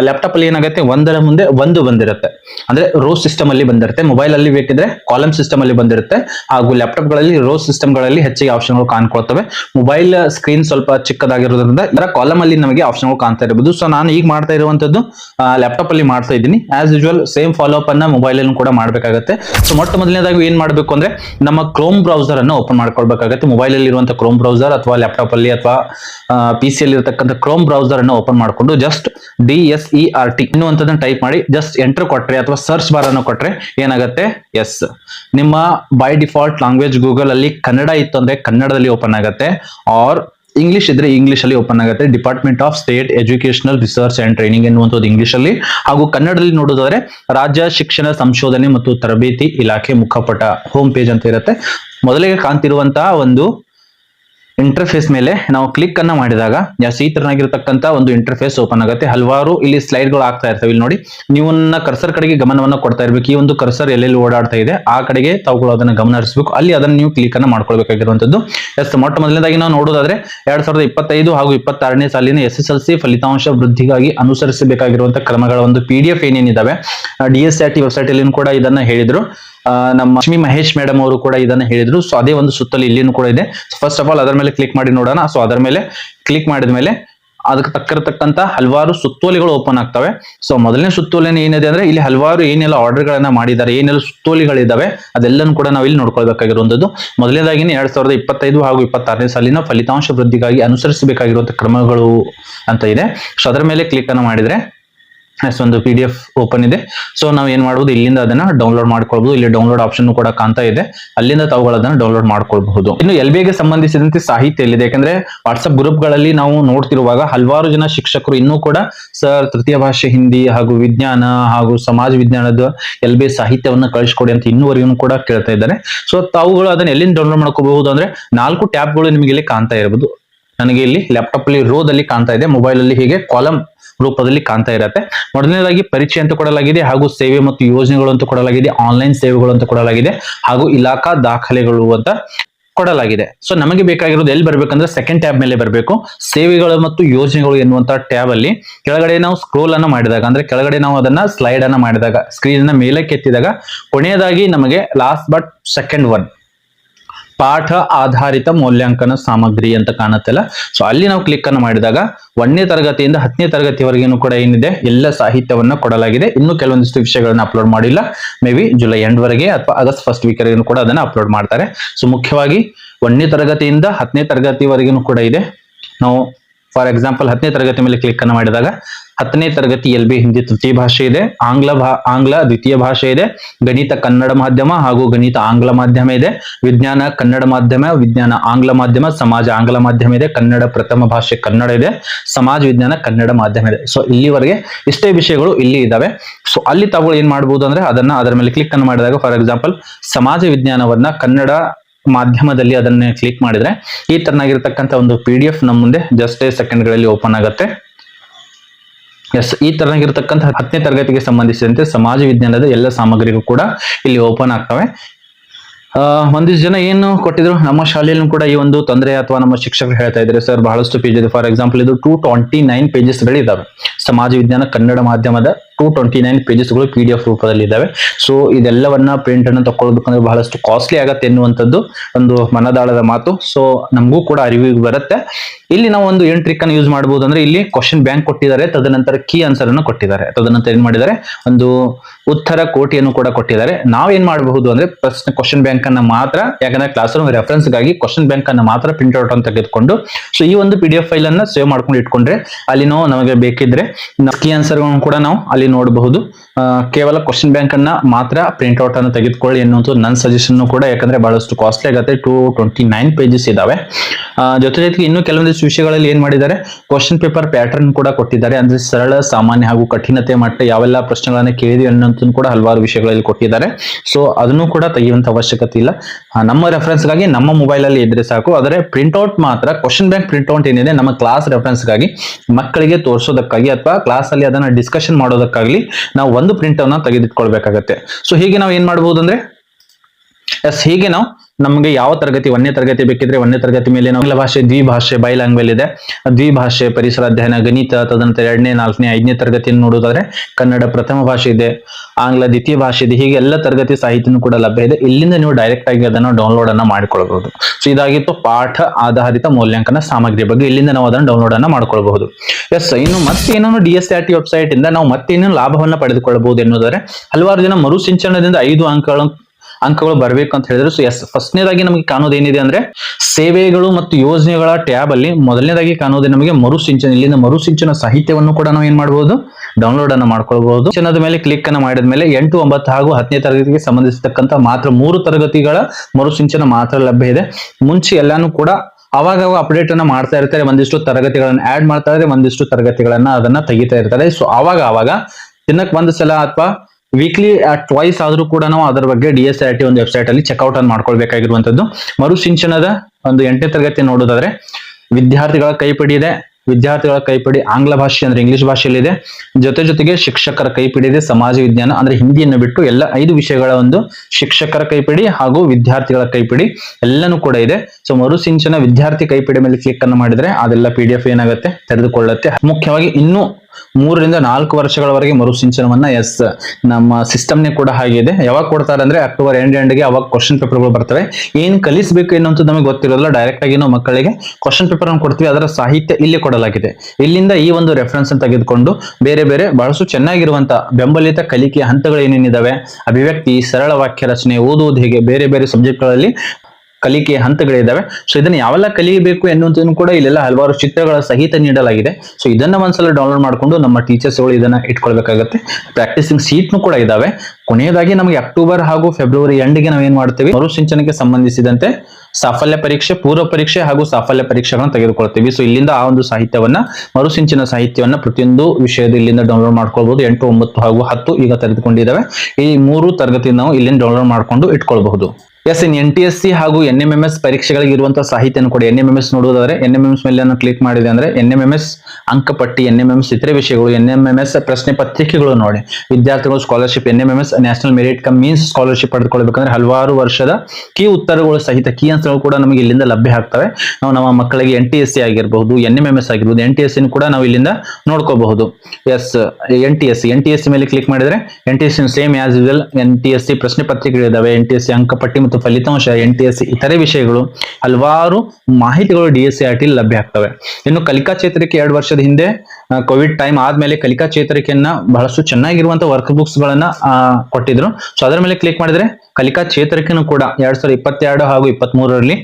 ಲ್ಯಾಪ್ಟಾಪ್ ಅಲ್ಲಿ ಏನಾಗುತ್ತೆ? ಒಂದರ ಮುಂದೆ ಒಂದು ಬಂದಿರುತ್ತೆ. ಅಂದ್ರೆ ರೋ ಸಿಸ್ಟಮ್ ಅಲ್ಲಿ ಬಂದಿರುತ್ತೆ. ಮೊಬೈಲ್ ಅಲ್ಲಿ ಬೇಕಿದ್ರೆ ಕಾಲಮ್ ಸಿಸ್ಟಮ್ ಅಲ್ಲಿ ಬಂದಿರುತ್ತೆ. ಹಾಗೂ ಲ್ಯಾಪ್ಟಾಪ್ಗಳಲ್ಲಿ ರೋ ಸಿಸ್ಟಮ್ ಗಳಲ್ಲಿ ಹೆಚ್ಚಿಗೆ ಆಪ್ಷನ್ಗಳು ಕಾಣ್ಕೊಳ್ತವೆ. ಮೊಬೈಲ್ ಸ್ಕ್ರೀನ್ ಸ್ವಲ್ಪ ಚಿಕ್ಕದಾಗಿರೋದ್ರಿಂದ ಇದರ ಕಾಲಮ್ ಅಲ್ಲಿ ನಮಗೆ ಆಪ್ಷನ್ಗಳು ಕಾಣ್ತಾ ಇರಬಹುದು ಸೊ ನಾನು ಈಗ ಮಾಡ್ತಾ ಇರುವಂತದ್ದು ಲ್ಯಾಪ್ಟಾಪ್ ಅಲ್ಲಿ ಮಾಡ್ತಾ ಇದ್ದೀನಿ. As usual same follow up ಅನ್ನ ಮೊಬೈಲ್ ಅಲ್ಲಿ ಕೂಡ ಮಾಡಬೇಕಾಗುತ್ತೆ. ಸೊ ಮೊಟ್ಟ ಮೊದಲನೇದಾಗಿ ಏನ್ ಮಾಡಬೇಕು ಅಂದ್ರೆ, ನಮ್ಮ ಕ್ರೋಮ್ ಬ್ರೌಸರ್ ಅನ್ನು ಓಪನ್ ಮಾಡ್ಕೊಳ್ಬೇಕಾಗುತ್ತೆ. ಮೊಬೈಲ್ ಅಲ್ಲಿ ಇರುವಂತ ಕ್ರೋಮ್ ಬ್ರೌಸರ್ ಅಥವಾ ಲ್ಯಾಪ್ಟಾಪ್ ಅಲ್ಲಿ ಅಥವಾ ಪಿ ಸಿ ಅಲ್ಲಿ ಇರತಕ್ಕಂಥ ಕ್ರೋಮ್ ಬ್ರೌಸರ್ ಅನ್ನು ಓಪನ್ ಮಾಡಿಕೊಂಡು just D S E R T ಅನ್ನುವಂಥದ್ದನ್ನ ಟೈಪ್ ಮಾಡಿ ಜಸ್ಟ್ ಎಂಟರ್ ಕೊಟ್ರೆ ಅಥವಾ ಸರ್ಚ್ ಬಾರ್ ಅನ್ನು ಕೊಟ್ರೆ ಏನಾಗುತ್ತೆ? ಎಸ್ ನಿಮ್ಮ ಬೈ ಡಿಫಾಲ್ಟ್ ಲ್ಯಾಂಗ್ವೇಜ್ ಗೂಗಲ್ ಅಲ್ಲಿ ಕನ್ನಡ ಇತ್ತು ಅಂದ್ರೆ ಕನ್ನಡದಲ್ಲಿ ಓಪನ್ ಆಗುತ್ತೆ ಆರ್ ಇಂಗ್ಲಿಷ್ ಇದ್ರೆ ಇಂಗ್ಲಿಷ್ ಅಲ್ಲಿ ಓಪನ್ ಆಗುತ್ತೆ. Department of state educational research and training ಎನ್ನುವಂಥದ್ದು ಇಂಗ್ಲಿಷ್ ಅಲ್ಲಿ. ಹಾಗೂ ಕನ್ನಡದಲ್ಲಿ ನೋಡೋದಾದ್ರೆ ರಾಜ್ಯ ಶಿಕ್ಷಣ ಸಂಶೋಧನೆ ಮತ್ತು ತರಬೇತಿ ಇಲಾಖೆ ಮುಖಪಟ ಹೋಮ್ ಪೇಜ್ ಅಂತ ಇರುತ್ತೆ. ಮೊದಲಿಗೆ ಕಾಣ್ತಿರುವಂತಹ ಒಂದು ಇಂಟರ್ಫೇಸ್ ಮೇಲೆ ನಾವು ಕ್ಲಿಕ್ ಅನ್ನ ಮಾಡಿದಾಗ ಜಾಸ್ತಿ ಈ ತರನಾಗಿರ್ತಕ್ಕಂಥ ಒಂದು ಇಂಟರ್ಫೇಸ್ ಓಪನ್ ಆಗುತ್ತೆ. ಹಲವಾರು ಇಲ್ಲಿ ಸ್ಲೈಡ್ಗಳು ಆಗ್ತಾ ಇರ್ತವೆ. ಇಲ್ಲಿ ನೋಡಿ ನೀವು ಕರ್ಸರ್ ಕಡೆಗೆ ಗಮನವನ್ನು ಕೊಡ್ತಾ ಇರ್ಬೇಕು. ಈ ಒಂದು ಕರ್ಸರ್ ಎಲ್ಲೆಲ್ಲಿ ಓಡಾಡ್ತಾ ಇದೆ, ಆ ಕಡೆಗೆ ತಾವುಗಳು ಅದನ್ನ ಗಮನ ಹರಿಸಬೇಕು ಅಲ್ಲಿ ಅದನ್ನ ನೀವು ಕ್ಲಿಕ್ ಅನ್ನ ಮಾಡ್ಕೊಳ್ಬೇಕಾಗಿರುವಂತದ್ದು ಎಸ್ ಮೊಟ್ಟ ಮೊದಲನೇದಾಗಿ ನಾವು ನೋಡೋದಾದ್ರೆ, ಎರಡ್ ಸಾವಿರದ ಇಪ್ಪತ್ತೈದು ಹಾಗೂ ಇಪ್ಪತ್ತಾರನೇ ಸಾಲಿನ ಎಸ್ ಎಸ್ ಎಲ್ ಸಿ ಫಲಿತಾಂಶ ವೃದ್ಧಿಗಾಗಿ ಅನುಸರಿಸಬೇಕಾಗಿರುವಂತಹ ಕ್ರಮಗಳ ಒಂದು P D F ಏನೇನಿದಾವೆ D S R T website ಅಲ್ಲಿ ಕೂಡ ಇದನ್ನ ಹೇಳಿದ್ರು. ನಮ್ಮ ಲಕ್ಷ್ಮಿ ಮಹೇಶ್ ಮೇಡಮ್ ಅವರು ಕೂಡ ಇದನ್ನ ಹೇಳಿದ್ರು. ಸೊ ಅದೇ ಒಂದು ಸುತ್ತಲೂ ಇಲ್ಲಿನೂ ಕೂಡ ಇದೆ. ಫಸ್ಟ್ ಆಫ್ ಆಲ್ ಅದರ ಮೇಲೆ ಕ್ಲಿಕ್ ಮಾಡಿ ನೋಡೋಣ. ಸೊ ಅದರ ಮೇಲೆ ಕ್ಲಿಕ್ ಮಾಡಿದ ಮೇಲೆ ಅದಕ್ಕೆ ತಕ್ಕಿರತಕ್ಕಂತ ಹಲವಾರು ಸುತ್ತೋಲಿಗಳು ಓಪನ್ ಆಗ್ತವೆ. ಸೊ ಮೊದಲನೇ ಸುತ್ತೋಲೆನ ಏನಿದೆ ಅಂದ್ರೆ ಇಲ್ಲಿ ಹಲವಾರು ಏನೆಲ್ಲ ಆರ್ಡರ್ ಗಳನ್ನ ಮಾಡಿದ್ದಾರೆ, ಏನೆಲ್ಲ ಸುತ್ತೋಲಿಗಳಿದಾವೆ, ಅದೆಲ್ಲನೂ ಕೂಡ ನಾವು ಇಲ್ಲಿ ನೋಡ್ಕೊಳ್ಬೇಕಾಗಿರುವಂತದ್ದು ಮೊದಲನೇದಾಗಿ ಎರಡ್ ಸಾವಿರದ ಇಪ್ಪತ್ತೈದು ಹಾಗೂ ಇಪ್ಪತ್ತಾರನೇ ಸಾಲಿನ ಫಲಿತಾಂಶ ವೃದ್ಧಿಗಾಗಿ ಅನುಸರಿಸಬೇಕಾಗಿರುವಂತಹ ಕ್ರಮಗಳು ಅಂತ ಇದೆ. ಸೊ ಅದರ ಮೇಲೆ ಕ್ಲಿಕ್ ಅನ್ನು ಮಾಡಿದ್ರೆ ಒಂದು ಪಿ ಡಿ ಎಫ್ ಓಪನ್ ಇದೆ. ಸೊ ನಾವು ಏನ್ ಮಾಡಬಹುದು ಇಲ್ಲಿಂದ ಅದನ್ನ ಡೌನ್ಲೋಡ್ ಮಾಡ್ಕೊಳ್ಬಹುದು ಇಲ್ಲಿ ಡೌನ್ಲೋಡ್ ಆಪ್ಷನ್ ಕೂಡ ಕಾಣ್ತಾ ಇದೆ. ಅಲ್ಲಿಂದ ತಾವುಗಳನ್ನ ಡೌನ್ಲೋಡ್ ಮಾಡ್ಕೊಳ್ಬಹುದು. ಇನ್ನು ಎಲ್ಗೆ ಸಂಬಂಧಿಸಿದಂತೆ ಸಾಹಿತ್ಯ ಎಲ್ಲಿದೆ? ಯಾಕಂದ್ರೆ ವಾಟ್ಸ್ಆಪ್ ಗ್ರೂಪ್ಗಳಲ್ಲಿ ನಾವು ನೋಡ್ತಿರುವಾಗ ಹಲವಾರು ಜನ ಶಿಕ್ಷಕರು ಇನ್ನೂ ಕೂಡ ಸರ್ ತೃತೀಯ ಭಾಷೆ, ಹಿಂದಿ ಹಾಗೂ ವಿಜ್ಞಾನ ಹಾಗೂ ಸಮಾಜ ವಿಜ್ಞಾನದ ಎಲ್ ಬಿ ಸಾಹಿತ್ಯವನ್ನ ಕಳಿಸ್ಕೊಡಿ ಅಂತ ಇನ್ನೂವರೆಗೂ ಕೂಡ ಕೇಳ್ತಾ ಇದ್ದಾರೆ. ಸೊ ತಾವುಗಳು ಅದನ್ನ ಎಲ್ಲಿಂದ ಡೌನ್ಲೋಡ್ ಮಾಡ್ಕೋಬಹುದು ಅಂದ್ರೆ ನಾಲ್ಕು ಟ್ಯಾಬ್ಗಳು ನಿಮಗೆ ಇಲ್ಲಿ ಕಾಣ್ತಾ ಇರಬಹುದು ನನಗೆ ಇಲ್ಲಿ ಲ್ಯಾಪ್ಟಾಪ್ ಅಲ್ಲಿ ರೋದಲ್ಲಿ ಕಾಣ್ತಾ ಇದೆ. ಮೊಬೈಲ್ ಅಲ್ಲಿ ಹೀಗೆ ಕಾಲಮ್ ರೂಪದಲ್ಲಿ ಕಾಣ್ತಾ ಇರತ್ತೆ. ಮೊದಲನೇದಾಗಿ ಪರಿಚಯ ಅಂತ ಕೊಡಲಾಗಿದೆ, ಹಾಗೂ ಸೇವೆ ಮತ್ತು ಯೋಜನೆಗಳು ಅಂತ ಕೊಡಲಾಗಿದೆ, ಆನ್ಲೈನ್ ಸೇವೆಗಳು ಅಂತ ಕೊಡಲಾಗಿದೆ, ಹಾಗೂ ಇಲಾಖಾ ದಾಖಲೆಗಳು ಅಂತ ಕೊಡಲಾಗಿದೆ. ಸೊ ನಮಗೆ ಬೇಕಾಗಿರೋದು ಎಲ್ಲಿ ಬರಬೇಕಂದ್ರೆ ಸೆಕೆಂಡ್ ಟ್ಯಾಬ್ ಮೇಲೆ ಬರಬೇಕು. ಸೇವೆಗಳು ಮತ್ತು ಯೋಜನೆಗಳು ಎನ್ನುವಂತಹ ಟ್ಯಾಬ್ ಅಲ್ಲಿ ಕೆಳಗಡೆ ನಾವು ಸ್ಕ್ರೋಲ್ ಅನ್ನ ಮಾಡಿದಾಗ, ಅಂದ್ರೆ ಕೆಳಗಡೆ ನಾವು ಅದನ್ನ ಸ್ಲೈಡ್ ಅನ್ನ ಮಾಡಿದಾಗ ಸ್ಕ್ರೀನ್ ಅನ್ನ ಮೇಲಕ್ಕೆ ಎತ್ತಿದಾಗ, ಕೊನೆಯದಾಗಿ ನಮಗೆ ಲಾಸ್ಟ್ ಬಟ್ ಸೆಕೆಂಡ್ ಒನ್ ಪಾಠ ಆಧಾರಿತ ಮೌಲ್ಯಾಂಕನ ಸಾಮಗ್ರಿ ಅಂತ ಕಾಣುತ್ತಲ್ಲ. ಸೊ ಅಲ್ಲಿ ನಾವು ಕ್ಲಿಕ್ ಅನ್ನು ಮಾಡಿದಾಗ ಒಂದನೇ ತರಗತಿಯಿಂದ ಹತ್ತನೇ ತರಗತಿವರೆಗೂ ಕೂಡ ಏನಿದೆ? ಎಲ್ಲ ಸಾಹಿತ್ಯವನ್ನು ಕೊಡಲಾಗಿದೆ. ಇನ್ನು ಕೆಲವೊಂದಿಷ್ಟು ವಿಷಯಗಳನ್ನ ಅಪ್ಲೋಡ್ ಮಾಡಿಲ್ಲ. ಮೇ ಬಿ ಜುಲೈ ಎಂಡ್ ವರೆಗೆ ಅಥವಾ ಆಗಸ್ಟ್ ಫಸ್ಟ್ ವೀಕ್ ವರೆಗೂ ಕೂಡ ಅದನ್ನ ಅಪ್ಲೋಡ್ ಮಾಡ್ತಾರೆ. ಸೊ ಮುಖ್ಯವಾಗಿ ಒಂದನೇ ತರಗತಿಯಿಂದ ಹತ್ತನೇ ತರಗತಿವರೆಗೂ ಕೂಡ ಇದೆ. ನಾವು ಫಾರ್ ಎಕ್ಸಾಂಪಲ್ ಹತ್ತನೇ ತರಗತಿ ಮೇಲೆ ಕ್ಲಿಕ್ ಅನ್ನು ಮಾಡಿದಾಗ ಹತ್ತನೇ ತರಗತಿ ಎಲ್ ಬಿ ಹಿಂದಿ ತೃತೀಯ ಭಾಷೆ ಇದೆ. ಆಂಗ್ಲ ಭಾ, ಆಂಗ್ಲ ದ್ವಿತೀಯ ಭಾಷೆ ಇದೆ. ಗಣಿತ, ಕನ್ನಡ ಮಾಧ್ಯಮ ಹಾಗೂ ಗಣಿತ, ಆಂಗ್ಲ ಮಾಧ್ಯಮ ಇದೆ. ವಿಜ್ಞಾನ, ಕನ್ನಡ ಮಾಧ್ಯಮ, ವಿಜ್ಞಾನ, ಆಂಗ್ಲ ಮಾಧ್ಯಮ, ಸಮಾಜ, ಆಂಗ್ಲ ಮಾಧ್ಯಮ ಇದೆ. ಕನ್ನಡ ಪ್ರಥಮ ಭಾಷೆ ಕನ್ನಡ ಇದೆ. ಸಮಾಜ, ವಿಜ್ಞಾನ, ಕನ್ನಡ ಮಾಧ್ಯಮ ಇದೆ. ಸೊ ಇಲ್ಲಿವರೆಗೆ ಇಷ್ಟೇ ವಿಷಯಗಳು ಇಲ್ಲಿ ಇದಾವೆ. ಸೊ ಅಲ್ಲಿ ತಾವು ಏನ್ ಮಾಡಬಹುದು ಅಂದ್ರೆ ಅದನ್ನ ಅದರ ಮೇಲೆ ಕ್ಲಿಕ್ ಅನ್ನು ಮಾಡಿದಾಗ ಫಾರ್ ಎಕ್ಸಾಂಪಲ್ ಸಮಾಜ ವಿಜ್ಞಾನವನ್ನ ಕನ್ನಡ ಮಾಧ್ಯಮದಲ್ಲಿ ಅದನ್ನ ಕ್ಲಿಕ್ ಮಾಡಿದ್ರೆ ಈ ತರನಾಗಿರ್ತಕ್ಕಂಥ ಒಂದು ಪಿ ಡಿ ಎಫ್ ನಮ್ಮ ಮುಂದೆ ಜಸ್ಟ್ ಸೆಕೆಂಡ್ಗಳಲ್ಲಿ ಓಪನ್ ಆಗುತ್ತೆ. ಎಸ್ ಈ ತರನಾಗಿರ್ತಕ್ಕಂಥ ಹತ್ತನೇ ತರಗತಿಗೆ ಸಂಬಂಧಿಸಿದಂತೆ ಸಮಾಜ ವಿಜ್ಞಾನದ ಎಲ್ಲ ಸಾಮಗ್ರಿಗೂ ಕೂಡ ಇಲ್ಲಿ ಓಪನ್ ಆಗ್ತವೆ. ಒಂದಿಷ್ಟು ಜನ ಏನು ಕೊಟ್ಟಿದ್ರು? ನಮ್ಮ ಶಾಲೆಯಲ್ಲೂ ಕೂಡ ಈ ಒಂದು ತೊಂದರೆ ಅಥವಾ ನಮ್ಮ ಶಿಕ್ಷಕರು ಹೇಳ್ತಾ ಇದ್ದಾರೆ, ಸರ್, ಬಹಳಷ್ಟು ಪೇಜ್ ಇದೆ. ಫಾರ್ ಎಕ್ಸಾಂಪಲ್ ಇದು ಟೂ ಟ್ವೆಂಟಿ ನೈನ್ ಪೇಜಸ್ ಇದಾವೆ ಸಮಾಜ ವಿಜ್ಞಾನ ಕನ್ನಡ ಮಾಧ್ಯಮದ ಟೂ ಟ್ವೆಂಟಿ ನೈನ್ ಪೇಜಸ್ಗಳು ಪಿ ಡಿ ಎಫ್ ರೂಪದಲ್ಲಿ ಇದಾವೆ ಸೊ ಇದೆಲ್ಲವನ್ನ ಪ್ರಿಂಟ್ ಅನ್ನು ತಗೊಳ್ಬೇಕಂದ್ರೆ ಬಹಳಷ್ಟು ಕಾಸ್ಟ್ಲಿ ಆಗತ್ತೆ ಎನ್ನುವಂಥದ್ದು ಒಂದು ಮನದಾಳದ ಮಾತು. ಸೊ ನಮಗೂ ಕೂಡ ಅರಿವಿಗೆ ಬರುತ್ತೆ. ಇಲ್ಲಿ ನಾವು ಒಂದು ಏನ್ ಟ್ರಿಕ್ ಅನ್ನು ಯೂಸ್ ಮಾಡಬಹುದು ಅಂದ್ರೆ ಇಲ್ಲಿ ಕ್ವಶನ್ ಬ್ಯಾಂಕ್ ಕೊಟ್ಟಿದ್ದಾರೆ. ತದನಂತರ ಕೀ ಆನ್ಸರ್ ಅನ್ನು ಕೊಟ್ಟಿದ್ದಾರೆ. ತದನಂತರ ಏನ್ ಮಾಡಿದ್ದಾರೆ? ಒಂದು ಉತ್ತರ ಕೋಟಿಯನ್ನು ಕೂಡ ಕೊಟ್ಟಿದ್ದಾರೆ. ನಾವೇನ್ ಮಾಡಬಹುದು ಅಂದ್ರೆ ಪ್ರಶ್ನೆ ಕ್ವಶನ್ ಬ್ಯಾಂಕ್ ಅನ್ನ ಮಾತ್ರ, ಯಾಕಂದ್ರೆ ಕ್ಲಾಸ್ ರೂಮ್ ರೆಫರೆನ್ಸ್ಗಾಗಿ ಕ್ವಶನ್ ಬ್ಯಾಂಕ್ ಅನ್ನ ಮಾತ್ರ ಪ್ರಿಂಟ್ ಔಟ್ ಅನ್ನು ತೆಗೆದುಕೊಂಡು ಸೊ ಈ ಒಂದು ಪಿ ಡಿ ಎಫ್ ಫೈಲ್ ಅನ್ನ ಸೇವ್ ಮಾಡ್ಕೊಂಡು ಇಟ್ಕೊಂಡ್ರೆ ಅಲ್ಲಿ ನಾವು ನಮಗೆ ಬೇಕಿದ್ರೆ ಕೀ ಆನ್ಸರ್ ಕೂಡ ನಾವು ಅಲ್ಲಿ ನೋಡಬಹುದು. ಕೇವಲ ಕ್ವಶನ್ ಬ್ಯಾಂಕ್ ಅನ್ನ ಮಾತ್ರ ಪ್ರಿಂಟ್ ಔಟ್ ಅನ್ನು ತೆಗೆದುಕೊಳ್ಳಿ ಎನ್ನುವಂತ ನನ್ನ ಸಜೆಷನ್ ಕೂಡ, ಯಾಕಂದ್ರೆ ಬಹಳಷ್ಟು ಕಾಸ್ಟ್ಲಿ ಆಗುತ್ತೆ ಟೂ ಟ್ವೆಂಟಿ ನೈನ್ ಪೇಜಸ್ ಇದಾವೆ. ಜೊತೆ ಜೊತೆಗೆ ಇನ್ನು ಕೆಲವೊಂದಿಷ್ಟು ವಿಷಯಗಳಲ್ಲಿ ಏನ್ ಮಾಡಿದ್ದಾರೆ ಕ್ವಶನ್ ಪೇಪರ್ ಪ್ಯಾಟರ್ನ್ ಕೂಡ ಕೊಟ್ಟಿದ್ದಾರೆ. ಅಂದ್ರೆ ಸರಳ, ಸಾಮಾನ್ಯ ಹಾಗೂ ಕಠಿಣತೆ ಮಟ್ಟ ಯಾವೆಲ್ಲ ಪ್ರಶ್ನೆಗಳನ್ನ ಕೇಳಿದ್ವಿ ಅನ್ನೋದನ್ನು ಕೂಡ ಹಲವಾರು ವಿಷಯಗಳಲ್ಲಿ ಕೊಟ್ಟಿದ್ದಾರೆ. ಸೊ ಅದನ್ನು ಕೂಡ ತೆಗೆಯುವಂತ ಅವಶ್ಯಕತೆ ಇಲ್ಲ. ನಮ್ಮ ರೆಫರೆನ್ಸ್ಗಾಗಿ ನಮ್ಮ ಮೊಬೈಲ್ ಅಲ್ಲಿ ಇದ್ರೆ ಸಾಕು. ಆದರೆ ಪ್ರಿಂಟ್ ಔಟ್ ಮಾತ್ರ ಕ್ವಶನ್ ಬ್ಯಾಂಕ್ ಪ್ರಿಂಟ್ ಔಟ್ ಏನಿದೆ, ನಮ್ಮ ಕ್ಲಾಸ್ ರೆಫರೆನ್ಸ್ಗಾಗಿ ಮಕ್ಕಳಿಗೆ ತೋರಿಸೋದಕ್ಕಾಗಿ ಅಥವಾ ಕ್ಲಾಸ್ ಅಲ್ಲಿ ಅದನ್ನ ಡಿಸ್ಕಷನ್ ಮಾಡೋದಕ್ಕಾಗ್ಲಿ ನಾವು ಒಂದು ಪ್ರಿಂಟ್ ಅನ್ನ ತೆಗೆದಿಟ್ಕೊಳ್ಬೇಕಾಗತ್ತೆ. ಸೊ ಹೀಗೆ ನಾವು ಏನ್ ಮಾಡಬಹುದು ಅಂದ್ರೆ ಎಸ್ ಹೀಗೆ ನಾವು ನಮಗೆ ಯಾವ ತರಗತಿ, ಒಂದನೇ ತರಗತಿ ಬೇಕಿದ್ರೆ ಒಂದನೇ ತರಗತಿ ಮೇಲೆ ಆಂಗ್ಲ ಭಾಷೆ ದ್ವಿಭಾಷೆ ಬೈಲಾಂಗ್ವೇಲ್ ಇದೆ. ದ್ವಿಭಾಷೆ, ಪರಿಸರ, ಅಧ್ಯಯನ, ಗಣಿತ, ತದನಂತರ ಎರಡನೇ, ನಾಲ್ಕನೇ, ಐದನೇ ತರಗತಿಯನ್ನು ನೋಡೋದಾದ್ರೆ ಕನ್ನಡ ಪ್ರಥಮ ಭಾಷೆ ಇದೆ. ಆಂಗ್ಲ, ದ್ವಿತೀಯ ಭಾಷೆ ಇದೆ. ಹೀಗೆ ಎಲ್ಲ ತರಗತಿ ಸಾಹಿತ್ಯನೂ ಕೂಡ ಲಭ್ಯ ಇದೆ. ಇಲ್ಲಿಂದ ನೀವು ಡೈರೆಕ್ಟ್ ಆಗಿ ಅದನ್ನು ಡೌನ್ಲೋಡ್ ಅನ್ನ ಮಾಡಿಕೊಳ್ಬಹುದು. ಸೊ ಇದಾಗಿತ್ತು ಪಾಠ ಆಧಾರಿತ ಮೌಲ್ಯಾಂಕನ ಸಾಮಗ್ರಿ ಬಗ್ಗೆ. ಇಲ್ಲಿಂದ ನಾವು ಅದನ್ನು ಡೌನ್ಲೋಡ್ ಅನ್ನ ಮಾಡ್ಕೊಳ್ಬಹುದು. ಎಸ್ ಇನ್ನು ಮತ್ತೆ ಏನನ್ನು D S R T website ಇಂದ ನಾವು ಮತ್ತೆ ಏನೇನು ಲಾಭವನ್ನ ಪಡೆದುಕೊಳ್ಳಬಹುದು ಎನ್ನುವುದಾದ್ರೆ, ಹಲವಾರು ಜನ ಮರುಸಿಂಚನದಿಂದ ಐದು ಅಂಕಗಳು ಅಂಕಗಳು ಬರಬೇಕು ಅಂತ ಹೇಳಿದ್ರು. ಸೊ ಎಸ್ ಫಸ್ಟ್ನೇದಾಗಿ ನಮಗೆ ಕಾಣೋದೇನಿದೆ ಅಂದ್ರೆ ಸೇವೆಗಳು ಮತ್ತು ಯೋಜನೆಗಳ ಟ್ಯಾಬ್ ಅಲ್ಲಿ ಮೊದಲನೇದಾಗಿ ಕಾಣೋದು ನಮಗೆ ಮರುಸಿಂಚನ ಇಲ್ಲಿಂದ ಮರುಸಿಂಚನ ಸಾಹಿತ್ಯವನ್ನು ಕೂಡ ನಾವು ಏನ್ ಮಾಡಬಹುದು ಡೌನ್ಲೋಡ್ ಅನ್ನ ಮಾಡ್ಕೊಳ್ಬಹುದು ಚಿನ್ನದ ಮೇಲೆ ಕ್ಲಿಕ್ ಅನ್ನ ಮಾಡಿದ ಮೇಲೆ ಎಂಟು, ಒಂಬತ್ತು ಹಾಗೂ ಹತ್ತನೇ ತರಗತಿಗೆ ಸಂಬಂಧಿಸತಕ್ಕಂತ ಮಾತ್ರ ಮೂರು ತರಗತಿಗಳ ಮರುಸಿಂಚನ ಮಾತ್ರ ಲಭ್ಯ ಇದೆ. ಮುಂಚೆ ಎಲ್ಲಾನು ಕೂಡ ಅವಾಗ ಅಪ್ಡೇಟ್ ಅನ್ನ ಮಾಡ್ತಾ ಇರ್ತಾರೆ. ಒಂದಿಷ್ಟು ತರಗತಿಗಳನ್ನ ಆಡ್ ಮಾಡ್ತಾ ಇದ್ರೆ ಒಂದಿಷ್ಟು ತರಗತಿಗಳನ್ನ ಅದನ್ನ ತೆಗಿತಾ ಇರ್ತಾರೆ. ಸೊ ಅವಾಗ ಅವಾಗ ದಿನಕ್ಕೆ ಒಂದು ಸಲ ಅಥವಾ ವೀಕ್ಲಿ ಟ್ವೈಸ್ ಆದ್ರೂ ಕೂಡ ನಾವು ಅದರ ಬಗ್ಗೆ ಡಿ ಎಸ್ ಐ ಟಿ ಒಂದು ವೆಬ್ಸೈಟ್ ಅಲ್ಲಿ ಚೆಕ್ಔಟ್ ಅನ್ನು ಮಾಡ್ಕೊಳ್ಬೇಕಾಗಿರುವಂತದ್ದು ಮರುಸಿಂಚನದ ಒಂದು ಎಂಟನೇ ತರಗತಿ ನೋಡೋದಾದ್ರೆ, ವಿದ್ಯಾರ್ಥಿಗಳ ಕೈಪಿಡಿ ಇದೆ. ವಿದ್ಯಾರ್ಥಿಗಳ ಕೈಪಿಡಿ ಆಂಗ್ಲ ಭಾಷೆ ಅಂದ್ರೆ ಇಂಗ್ಲಿಷ್ ಭಾಷೆಯಲ್ಲಿದೆ. ಜೊತೆ ಜೊತೆಗೆ ಶಿಕ್ಷಕರ ಕೈಪಿಡಿ ಇದೆ, ಸಮಾಜ ವಿಜ್ಞಾನ ಅಂದ್ರೆ ಹಿಂದಿಯನ್ನು ಬಿಟ್ಟು ಎಲ್ಲ ಐದು ವಿಷಯಗಳ ಒಂದು ಶಿಕ್ಷಕರ ಕೈಪಿಡಿ ಹಾಗೂ ವಿದ್ಯಾರ್ಥಿಗಳ ಕೈಪಿಡಿ ಎಲ್ಲನೂ ಕೂಡ ಇದೆ. ಸೊ ಮರುಸಿಂಚನ ವಿದ್ಯಾರ್ಥಿ ಕೈಪಿಡಿ ಮೇಲೆ ಕ್ಲಿಕ್ ಅನ್ನು ಮಾಡಿದ್ರೆ ಅದೆಲ್ಲ ಪಿ ಏನಾಗುತ್ತೆ, ತೆರೆದುಕೊಳ್ಳುತ್ತೆ. ಮುಖ್ಯವಾಗಿ ಇನ್ನೂ ಮೂರರಿಂದ ನಾಲ್ಕು ವರ್ಷಗಳವರೆಗೆ ಮರುಸಿಂಚನವನ್ನ ಎಸ್ ನಮ್ಮ ಸಿಸ್ಟಮ್ನೇ ಕೂಡ ಹಾಗಿದೆ ಯಾವಾಗ ಕೊಡ್ತಾರೆ ಅಂದ್ರೆ ಅಕ್ಟೋಬರ್ ಎಂಡ್ ಎಂಡ್ಗೆ ಅವಾಗ ಕ್ವಶನ್ ಪೇಪರ್ಗಳು ಬರ್ತವೆ. ಏನ್ ಕಲಿಸಬೇಕು ಅನ್ನುವಂತ ನಮಗೆ ಗೊತ್ತಿರೋದಿಲ್ಲ. ಡೈರೆಕ್ಟ್ ಆಗಿ ನಾವು ಮಕ್ಕಳಿಗೆ ಕ್ವಶನ್ ಪೇಪರ್ ಅನ್ನು ಕೊಡ್ತೀವಿ. ಅದರ ಸಾಹಿತ್ಯ ಇಲ್ಲಿ ಕೊಡಲಾಗಿದೆ. ಇಲ್ಲಿಂದ ಈ ಒಂದು ರೆಫರೆನ್ಸ್ ಅನ್ನು ತೆಗೆದುಕೊಂಡು ಬೇರೆ ಬೇರೆ ಬಹಳಷ್ಟು ಚೆನ್ನಾಗಿರುವಂತಹ ಬೆಂಬಲಿತ ಕಲಿಕೆಯ ಹಂತಗಳು ಏನೇನಿದಾವೆ? ಅಭಿವ್ಯಕ್ತಿ, ಸರಳ ವಾಕ್ಯ ರಚನೆ, ಓದುವುದು ಹೇಗೆ? ಬೇರೆ ಬೇರೆ ಸಬ್ಜೆಕ್ಟ್ಗಳಲ್ಲಿ ಕಲಿಕೆಯ ಹಂತಗಳಿದ್ದಾವೆ. ಸೊ ಇದನ್ನ ಯಾವೆಲ್ಲ ಕಲಿಯಬೇಕು ಎನ್ನುವಂಥದ್ದು ಕೂಡ ಇಲ್ಲೆಲ್ಲ ಹಲವಾರು ಚಿತ್ರಗಳ ಸಹಿತ ನೀಡಲಾಗಿದೆ. ಸೊ ಇದನ್ನ ಒಂದ್ಸಲ ಡೌನ್ಲೋಡ್ ಮಾಡಿಕೊಂಡು ನಮ್ಮ ಟೀಚರ್ಸ್ಗಳು ಇದನ್ನ ಇಟ್ಕೊಳ್ಬೇಕಾಗುತ್ತೆ. ಪ್ರಾಕ್ಟೀಸಿಂಗ್ ಸೀಟ್ನು ಕೂಡ ಇದಾವೆ ಕೊನೆಯದಾಗಿ ನಮಗೆ ಅಕ್ಟೋಬರ್ ಹಾಗೂ ಫೆಬ್ರವರಿ ಎಂಡ್ಗೆ ಏನ್ ಮಾಡ್ತೀವಿ? ಮರುಸಿಂಚನಕ್ಕೆ ಸಂಬಂಧಿಸಿದಂತೆ ಸಾಫಲ್ಯ ಪರೀಕ್ಷೆ, ಪೂರ್ವ ಪರೀಕ್ಷೆ ಹಾಗೂ ಸಾಫಲ್ಯ ಪರೀಕ್ಷೆಗಳನ್ನು ತೆಗೆದುಕೊಳ್ತೀವಿ. ಸೊ ಇಲ್ಲಿಂದ ಆ ಒಂದು ಸಾಹಿತ್ಯವನ್ನ ಮರುಸಿಂಚನ ಸಾಹಿತ್ಯವನ್ನ ಪ್ರತಿಯೊಂದು ವಿಷಯದ ಇಲ್ಲಿಂದ ಡೌನ್ಲೋಡ್ ಮಾಡ್ಕೊಳ್ಬಹುದು. ಎಂಟು, ಒಂಬತ್ತು ಹಾಗೂ ಹತ್ತು ಈಗ ತೆಗೆದುಕೊಂಡಿದ್ದಾವೆ ಈ ಮೂರು ತರಗತಿ ನಾವು ಇಲ್ಲಿಂದ ಡೌನ್ಲೋಡ್ ಮಾಡ್ಕೊಂಡು ಇಟ್ಕೊಳ್ಬಹುದು. ಎಸ್ ಇನ್ ಎನ್ ಟಿ ಎಸ್ ಸಿ ಹಾಗೂ ಎನ್ ಎಂ ಎಂ ಎಸ್ ಪರೀಕ್ಷೆಗಳಿಗೆ ಇರುವಂತಹ ಸಾಹಿತ್ಯನ ಕೊಡಿ. ಎನ್ ಎಂ ಎಂ ಎಸ್ ನೋಡುವುದಾದ್ರೆ ಎನ್ ಎಂ ಎಸ್ ಮೇಲೆ ಕ್ಲಿಕ್ ಮಾಡಿದೆ ಅಂದ್ರೆ ಎನ್ ಎಂ ಎಂ ಎಸ್ ಅಂಕಪಟ್ಟಿ ಎನ್ ಎಂ ಎಂ ಎಸ್ ಇತರೆ ವಿಷಯಗಳು ಎನ್ ಎಂ ಎಂ ಪ್ರಶ್ನೆ ಪತ್ರಿಕೆಗಳು ನೋಡಿ. ವಿದ್ಯಾರ್ಥಿಗಳು scholarship N M M S national merit cum means scholarship ಪಡೆದುಕೊಳ್ಬೇಕಂದ್ರೆ ಹಲವಾರು ವರ್ಷದ ಕೀ ಉತ್ತರಗಳು ಸಹಿತ ಕೀ ಆನ್ಸರ್ಗಳು ಕೂಡ ನಮಗೆ ಇಲ್ಲಿಂದ ಲಭ್ಯ ಆಗ್ತವೆ. ನಾವು ನಮ್ಮ ಮಕ್ಕಳಿಗೆ ಎನ್ ಟಿ ಎಸ್ ಸಿ ಆಗಿರಬಹುದು ಎನ್ ಎಂ ಎಂ ಎಸ್ ಆಗಿರ್ಬೋದು ಎನ್ ಟಿ ಎಸ್ ಕೂಡ ನಾವು ಇಲ್ಲಿಂದ ನೋಡ್ಕೋಬಹುದು. Yes N T S N T S ಮೇಲೆ ಕ್ಲಿಕ್ ಮಾಡಿದ್ರೆ N T S same as usual N T S C ಪ್ರಶ್ನೆ ಪತ್ರಿಕೆಗಳಿದ್ದಾವೆ ಎನ್ ಟಿ ಎಸ್ ಸಿ ಅಂಕಪಟ್ಟಿ ಮತ್ತು ಫಲಿತಾಂಶ ಎನ್ ಟಿ ಎಸ್ ಇತರೆ ವಿಷಯಗಳು ಹಲವಾರು ಮಾಹಿತಿಗಳು D S C R T ಲಭ್ಯ ಆಗ್ತವೆ. ಇನ್ನು ಕಲಿಕಾ ಚೇತರಿಕೆ ಎರಡು ವರ್ಷದ ಹಿಂದೆ ಕೋವಿಡ್ ಟೈಮ್ ಆದ್ಮೇಲೆ ಕಲಿಕಾ ಚೇತರಿಕೆಯನ್ನ ಬಹಳಷ್ಟು ಚೆನ್ನಾಗಿರುವಂತ ವರ್ಕ್ ಬುಕ್ಸ್ ಗಳನ್ನ ಕೊಟ್ಟಿದ್ರು. ಸೊ ಅದರ ಮೇಲೆ ಕ್ಲಿಕ್ ಮಾಡಿದ್ರೆ ಕಲಿಕಾ ಚೇತರಿಕೆನೂ ಕೂಡ ಎರಡ್ ಸಾವಿರದ ಇಪ್ಪತ್ತೆರಡು ಹಾಗೂ ಇಪ್ಪತ್ತ್ ಮೂರರಲ್ಲಿ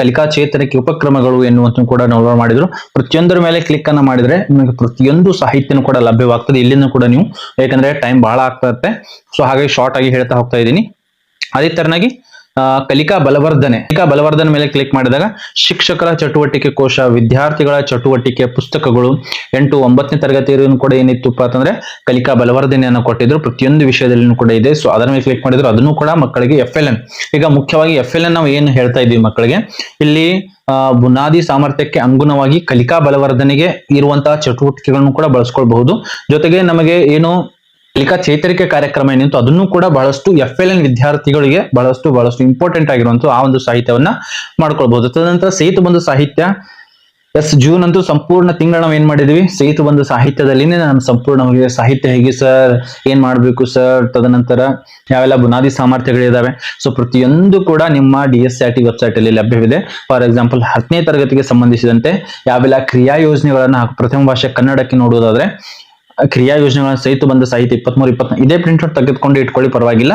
ಕಲಿಕಾ ಚೇತರಿಕೆ ಉಪಕ್ರಮಗಳು ಎನ್ನುವಂತ ಕೂಡ ಡೌನ್ಲೋಡ್ ಮಾಡಿದ್ರು. ಪ್ರತಿಯೊಂದರ ಮೇಲೆ ಕ್ಲಿಕ್ ಅನ್ನ ಮಾಡಿದ್ರೆ ನಿಮಗೆ ಪ್ರತಿಯೊಂದು ಸಾಹಿತ್ಯನೂ ಕೂಡ ಲಭ್ಯವಾಗ್ತದೆ. ಇಲ್ಲಿಂದ ಕೂಡ ನೀವು ಯಾಕಂದ್ರೆ ಟೈಮ್ ಬಹಳ ಆಗ್ತಾ ಇರುತ್ತೆ. ಸೊ ಹಾಗಾಗಿ ಶಾರ್ಟ್ ಆಗಿ ಹೇಳ್ತಾ ಹೋಗ್ತಾ ಇದ್ದೀನಿ. ಅದೇ ತರನಾಗಿ ಕಲಿಕಾ ಬಲವರ್ಧನೆ ಕಲಿಕಾ ಬಲವರ್ಧನೆ ಮೇಲೆ ಕ್ಲಿಕ್ ಮಾಡಿದಾಗ ಶಿಕ್ಷಕರ ಚಟುವಟಿಕೆ ಕೋಶ, ವಿದ್ಯಾರ್ಥಿಗಳ ಚಟುವಟಿಕೆ ಪುಸ್ತಕಗಳು, ಎಂಟು ಒಂಬತ್ತನೇ ತರಗತಿಯನ್ನು ಕೂಡ ಏನಿತ್ತುಪ್ಪ ಅಂತಂದ್ರೆ ಕಲಿಕಾ ಬಲವರ್ಧನೆಯನ್ನು ಕೊಟ್ಟಿದ್ರು. ಪ್ರತಿಯೊಂದು ವಿಷಯದಲ್ಲಿ ಕೂಡ ಇದೆ. ಸೊ ಅದರ ಮೇಲೆ ಕ್ಲಿಕ್ ಮಾಡಿದ್ರು. ಅದನ್ನು ಕೂಡ ಮಕ್ಕಳಿಗೆ ಎಫ್ ಎಲ್ ಎನ್ ಈಗ ಮುಖ್ಯವಾಗಿ ಎಫ್ ಎಲ್ ಎನ್ ನಾವು ಏನು ಹೇಳ್ತಾ ಇದ್ವಿ ಮಕ್ಕಳಿಗೆ? ಇಲ್ಲಿ ಬುನಾದಿ ಸಾಮರ್ಥ್ಯಕ್ಕೆ ಅನುಗುಣವಾಗಿ ಕಲಿಕಾ ಬಲವರ್ಧನೆಗೆ ಇರುವಂತಹ ಚಟುವಟಿಕೆಗಳನ್ನು ಕೂಡ ಬಳಸ್ಕೊಳ್ಬಹುದು. ಜೊತೆಗೆ ನಮಗೆ ಏನು ಕಲಿಕಾ ಚೇತರಿಕೆ ಕಾರ್ಯಕ್ರಮ ಏನಿತ್ತು ಅದನ್ನು ಕೂಡ ಬಹಳಷ್ಟು ಎಫ್ ಎಲ್ ಎನ್ ವಿದ್ಯಾರ್ಥಿಗಳಿಗೆ ಬಹಳಷ್ಟು ಬಹಳಷ್ಟು ಇಂಪಾರ್ಟೆಂಟ್ ಆಗಿರುವಂತಹ ಆ ಒಂದು ಸಾಹಿತ್ಯವನ್ನ ಮಾಡ್ಕೊಳ್ಬಹುದು ತದನಂತರ ಸೇತು ಬಂದು ಸಾಹಿತ್ಯ. ಎಸ್ ಜೂನ್ ಅಂತೂ ಸಂಪೂರ್ಣ ತಿಂಗಳ ನಾವು ಏನ್ ಮಾಡಿದ್ವಿ? ಸೇತು ಬಂದು ಸಾಹಿತ್ಯದಲ್ಲಿನೇ ನಾನು ಸಂಪೂರ್ಣವಾಗಿ ಸಾಹಿತ್ಯ ಹೇಗೆ ಸರ್, ಏನ್ ಮಾಡ್ಬೇಕು ಸರ್? ತದನಂತರ ಯಾವೆಲ್ಲ ಬುನಾದಿ ಸಾಮರ್ಥ್ಯಗಳಿದಾವೆ? ಸೊ ಪ್ರತಿಯೊಂದು ಕೂಡ ನಿಮ್ಮ D S R T website ಅಲ್ಲಿ ಲಭ್ಯವಿದೆ. ಫಾರ್ ಎಕ್ಸಾಂಪಲ್ ಹತ್ತನೇ ತರಗತಿಗೆ ಸಂಬಂಧಿಸಿದಂತೆ ಯಾವೆಲ್ಲ ಕ್ರಿಯಾ ಯೋಜನೆಗಳನ್ನ ಪ್ರಥಮ ಭಾಷೆ ಕನ್ನಡಕ್ಕೆ ನೋಡುವುದಾದ್ರೆ ಕ್ರಿಯಾ ಯೋಜನೆಗಳ ಸಹಿತ ಬಂದ ಸಾಹಿತ್ಯ ಇಪ್ಪತ್ಮೂರು ಇಪ್ಪತ್ ಇದೇ ಪ್ರಿಂಟ್ ಔಟ್ ತೆಗೆದುಕೊಂಡು ಇಟ್ಕೊಳ್ಳಿ, ಪರವಾಗಿಲ್ಲ.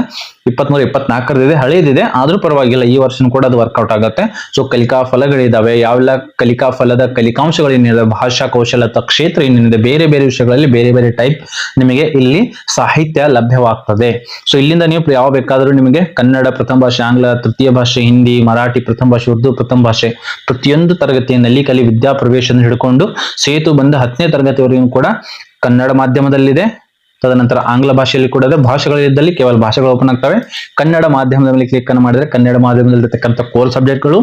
ಇಪ್ಪತ್ಮೂರು ಇಪ್ಪತ್ನಾಲ್ಕರದಿದೆ ಹಳೇದಿದೆ, ಆದ್ರೂ ಪರವಾಗಿಲ್ಲ, ಈ ವರ್ಷನೂ ಕೂಡ ಅದು ವರ್ಕೌಟ್ ಆಗುತ್ತೆ. ಸೊ ಕಲಿಕಾ ಫಲಗಳಿದಾವೆ ಯಾವೆಲ್ಲ ಕಲಿಕಾ ಫಲದ ಕಲಿಕಾಂಶಗಳೇನಿದೆ ಭಾಷಾ ಕೌಶಲತ ಕ್ಷೇತ್ರ ಏನೇನಿದೆ ಬೇರೆ ಬೇರೆ ವಿಷಯಗಳಲ್ಲಿ ಬೇರೆ ಬೇರೆ ಟೈಪ್ ನಿಮಗೆ ಇಲ್ಲಿ ಸಾಹಿತ್ಯ ಲಭ್ಯವಾಗ್ತದೆ. ಸೊ ಇಲ್ಲಿಂದ ನೀವು ಯಾವ ಬೇಕಾದರೂ ನಿಮಗೆ ಕನ್ನಡ ಪ್ರಥಮ ಭಾಷೆ, ಆಂಗ್ಲ, ತೃತೀಯ ಭಾಷೆ, ಹಿಂದಿ, ಮರಾಠಿ ಪ್ರಥಮ ಭಾಷೆ, ಉರ್ದು ಪ್ರಥಮ ಭಾಷೆ ಪ್ರತಿಯೊಂದು ತರಗತಿಯಲ್ಲಿ ಕಲಿ ವಿದ್ಯಾ ಪ್ರವೇಶ ಹಿಡ್ಕೊಂಡು ಸೇತು ಬಂದ ಹತ್ತನೇ ತರಗತಿವರೆಗೂ ಕೂಡ ಕನ್ನಡ ಮಾಧ್ಯಮದಲ್ಲಿದೆ. ತದನಂತರ ಆಂಗ್ಲ ಭಾಷೆಯಲ್ಲಿ ಕೂಡ ಇದೆ. ಭಾಷೆಗಳಿದ್ದಲ್ಲಿ ಕೇವಲ ಭಾಷೆಗಳು ಓಪನ್ ಆಗ್ತವೆ. ಕನ್ನಡ ಮಾಧ್ಯಮದ ಮೇಲೆ ಕ್ಲಿಕ್ ಅನ್ನು ಮಾಡಿದ್ರೆ ಕನ್ನಡ ಮಾಧ್ಯಮದಲ್ಲಿರ್ತಕ್ಕಂಥ ಕೋರ್ ಸಬ್ಜೆಕ್ಟ್ಗಳು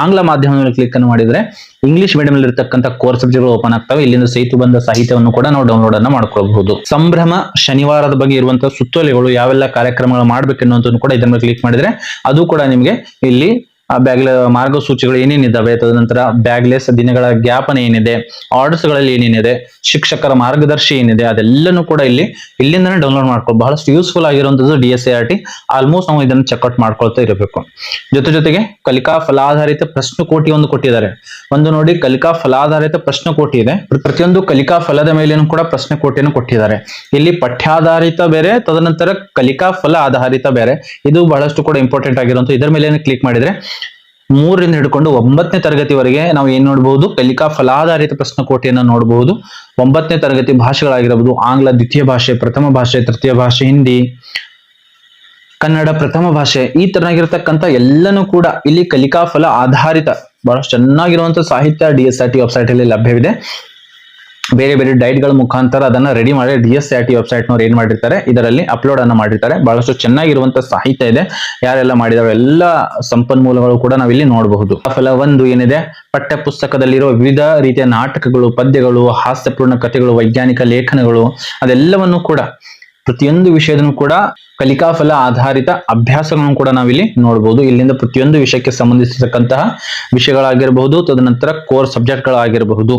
ಆಂಗ್ಲ ಮಾಧ್ಯಮದ ಮೇಲೆ ಕ್ಲಿಕ್ ಅನ್ನು ಮಾಡಿದ್ರೆ ಇಂಗ್ಲಿಷ್ ಮೀಡಿಯಂ ಅಲ್ಲಿ ಇರ್ತಕ್ಕಂಥ ಕೋರ್ ಸಬ್ಜೆಕ್ಟ್ಗಳು ಓಪನ್ ಆಗ್ತವೆ. ಇಲ್ಲಿಂದ ಸಹಿತ ಬಂದ ಸಾಹಿತ್ಯವನ್ನು ಕೂಡ ನಾವು ಡೌನ್ಲೋಡ್ ಅನ್ನು ಮಾಡ್ಕೊಳ್ಬಹುದು. ಸಂಭ್ರಮ ಶನಿವಾರದ ಬಗ್ಗೆ ಇರುವಂತಹ ಸುತ್ತೋಲೆಗಳು ಯಾವೆಲ್ಲ ಕಾರ್ಯಕ್ರಮಗಳು ಮಾಡ್ಬೇಕೆನ್ನುವಂಥದ್ದು ಕೂಡ ಮೇಲೆ ಕ್ಲಿಕ್ ಮಾಡಿದ್ರೆ ಅದು ಕೂಡ ನಿಮಗೆ ಇಲ್ಲಿ ಆ ಬ್ಯಾಗ್ಲ ಮಾರ್ಗಸೂಚಿಗಳು ಏನೇನಿದ್ದಾವೆ ತದನಂತರ ಬ್ಯಾಗ್ಲೆಸ್ ದಿನಗಳ ಜ್ಞಾಪನೆ ಏನಿದೆ ಆರ್ಡರ್ಸ್ಗಳಲ್ಲಿ ಏನೇನಿದೆ, ಶಿಕ್ಷಕರ ಮಾರ್ಗದರ್ಶಿ ಏನಿದೆ, ಅದೆಲ್ಲನೂ ಕೂಡ ಇಲ್ಲಿ ಇಲ್ಲಿಂದನೇ ಡೌನ್ಲೋಡ್ ಮಾಡ್ಕೊಳ್ಳಿ ಬಹಳಷ್ಟು ಯೂಸ್ಫುಲ್ ಆಗಿರುವಂತದ್ದು D S R T almost ನಾವು ಇದನ್ನು ಚೆಕ್ಔಟ್ ಮಾಡ್ಕೊಳ್ತಾ ಇರಬೇಕು. ಜೊತೆ ಜೊತೆಗೆ ಕಲಿಕಾ ಫಲಾಧಾರಿತ ಪ್ರಶ್ನೆಕೋಟಿ ಒಂದು ಕೊಟ್ಟಿದ್ದಾರೆ. ಒಂದು ನೋಡಿ, ಕಲಿಕಾ ಫಲಾಧಾರಿತ ಪ್ರಶ್ನೆಕೋಟಿ ಇದೆ. ಪ್ರ- ಪ್ರತಿಯೊಂದು ಕಲಿಕಾ ಫಲದ ಮೇಲೆಯೂ ಕೂಡ ಪ್ರಶ್ನೆಕೋಟಿಯನ್ನು ಕೊಟ್ಟಿದ್ದಾರೆ. ಇಲ್ಲಿ ಪಠ್ಯಾಧಾರಿತ ಬೇರೆ, ತದನಂತರ ಕಲಿಕಾ ಫಲ ಆಧಾರಿತ ಬೇರೆ. ಇದು ಬಹಳಷ್ಟು ಕೂಡ ಇಂಪಾರ್ಟೆಂಟ್ ಆಗಿರುವಂತಹ ಇದರ ಮೇಲೆ ಕ್ಲಿಕ್ ಮಾಡಿದ್ರೆ ಮೂರರಿಂದ ಹಿಡ್ಕೊಂಡು ಒಂಬತ್ತನೇ ತರಗತಿವರೆಗೆ ನಾವು ಏನ್ ನೋಡಬಹುದು ಕಲಿಕಾ ಫಲಾಧಾರಿತ ಪ್ರಶ್ನಕೋಟೆಯನ್ನು ನೋಡಬಹುದು ಒಂಬತ್ತನೇ ತರಗತಿ ಭಾಷೆಗಳಾಗಿರಬಹುದು ಆಂಗ್ಲ, ದ್ವಿತೀಯ ಭಾಷೆ, ಪ್ರಥಮ ಭಾಷೆ, ತೃತೀಯ ಭಾಷೆ, ಹಿಂದಿ, ಕನ್ನಡ, ಪ್ರಥಮ ಭಾಷೆ ಈ ತರನಾಗಿರ್ತಕ್ಕಂಥ ಎಲ್ಲನೂ ಕೂಡ ಇಲ್ಲಿ ಕಲಿಕಾ ಫಲ ಆಧಾರಿತ, ಬಹಳಷ್ಟು ಚೆನ್ನಾಗಿರುವಂತಹ ಸಾಹಿತ್ಯ D S R T website ಅಲ್ಲಿ ಲಭ್ಯವಿದೆ. ಬೇರೆ ಬೇರೆ ಡೈಟ್ಗಳ ಮುಖಾಂತರ ಅದನ್ನ ರೆಡಿ ಮಾಡಿ D S R T website ನವ್ರು ಏನ್ ಮಾಡಿರ್ತಾರೆ, ಇದರಲ್ಲಿ ಅಪ್ಲೋಡ್ ಅನ್ನ ಮಾಡಿರ್ತಾರೆ. ಬಹಳಷ್ಟು ಚೆನ್ನಾಗಿರುವಂತ ಸಾಹಿತ್ಯ ಇದೆ. ಯಾರೆಲ್ಲ ಮಾಡಿದಾರೆ ಎಲ್ಲ ಸಂಪನ್ಮೂಲಗಳು ಕೂಡ ನಾವಿಲ್ಲಿ ನೋಡಬಹುದು. ಫಲ ಒಂದು ಏನಿದೆ? ಪಠ್ಯ ಪುಸ್ತಕದಲ್ಲಿರುವ ವಿವಿಧ ರೀತಿಯ ನಾಟಕಗಳು, ಪದ್ಯಗಳು, ಹಾಸ್ಯಪೂರ್ಣ ಕಥೆಗಳು, ವೈಜ್ಞಾನಿಕ ಲೇಖನಗಳು, ಅದೆಲ್ಲವನ್ನು ಕೂಡ ಪ್ರತಿಯೊಂದು ವಿಷಯದನ್ನು ಕೂಡ ಕಲಿಕಾಫಲ ಆಧಾರಿತ ಅಭ್ಯಾಸಗಳನ್ನು ಕೂಡ ನಾವಿಲ್ಲಿ ನೋಡಬಹುದು. ಇಲ್ಲಿಂದ ಪ್ರತಿಯೊಂದು ವಿಷಯಕ್ಕೆ ಸಂಬಂಧಿಸಿರ್ತಕ್ಕಂತಹ ವಿಷಯಗಳಾಗಿರಬಹುದು, ತದನಂತರ ಕೋರ್ ಸಬ್ಜೆಕ್ಟ್ಗಳಾಗಿರಬಹುದು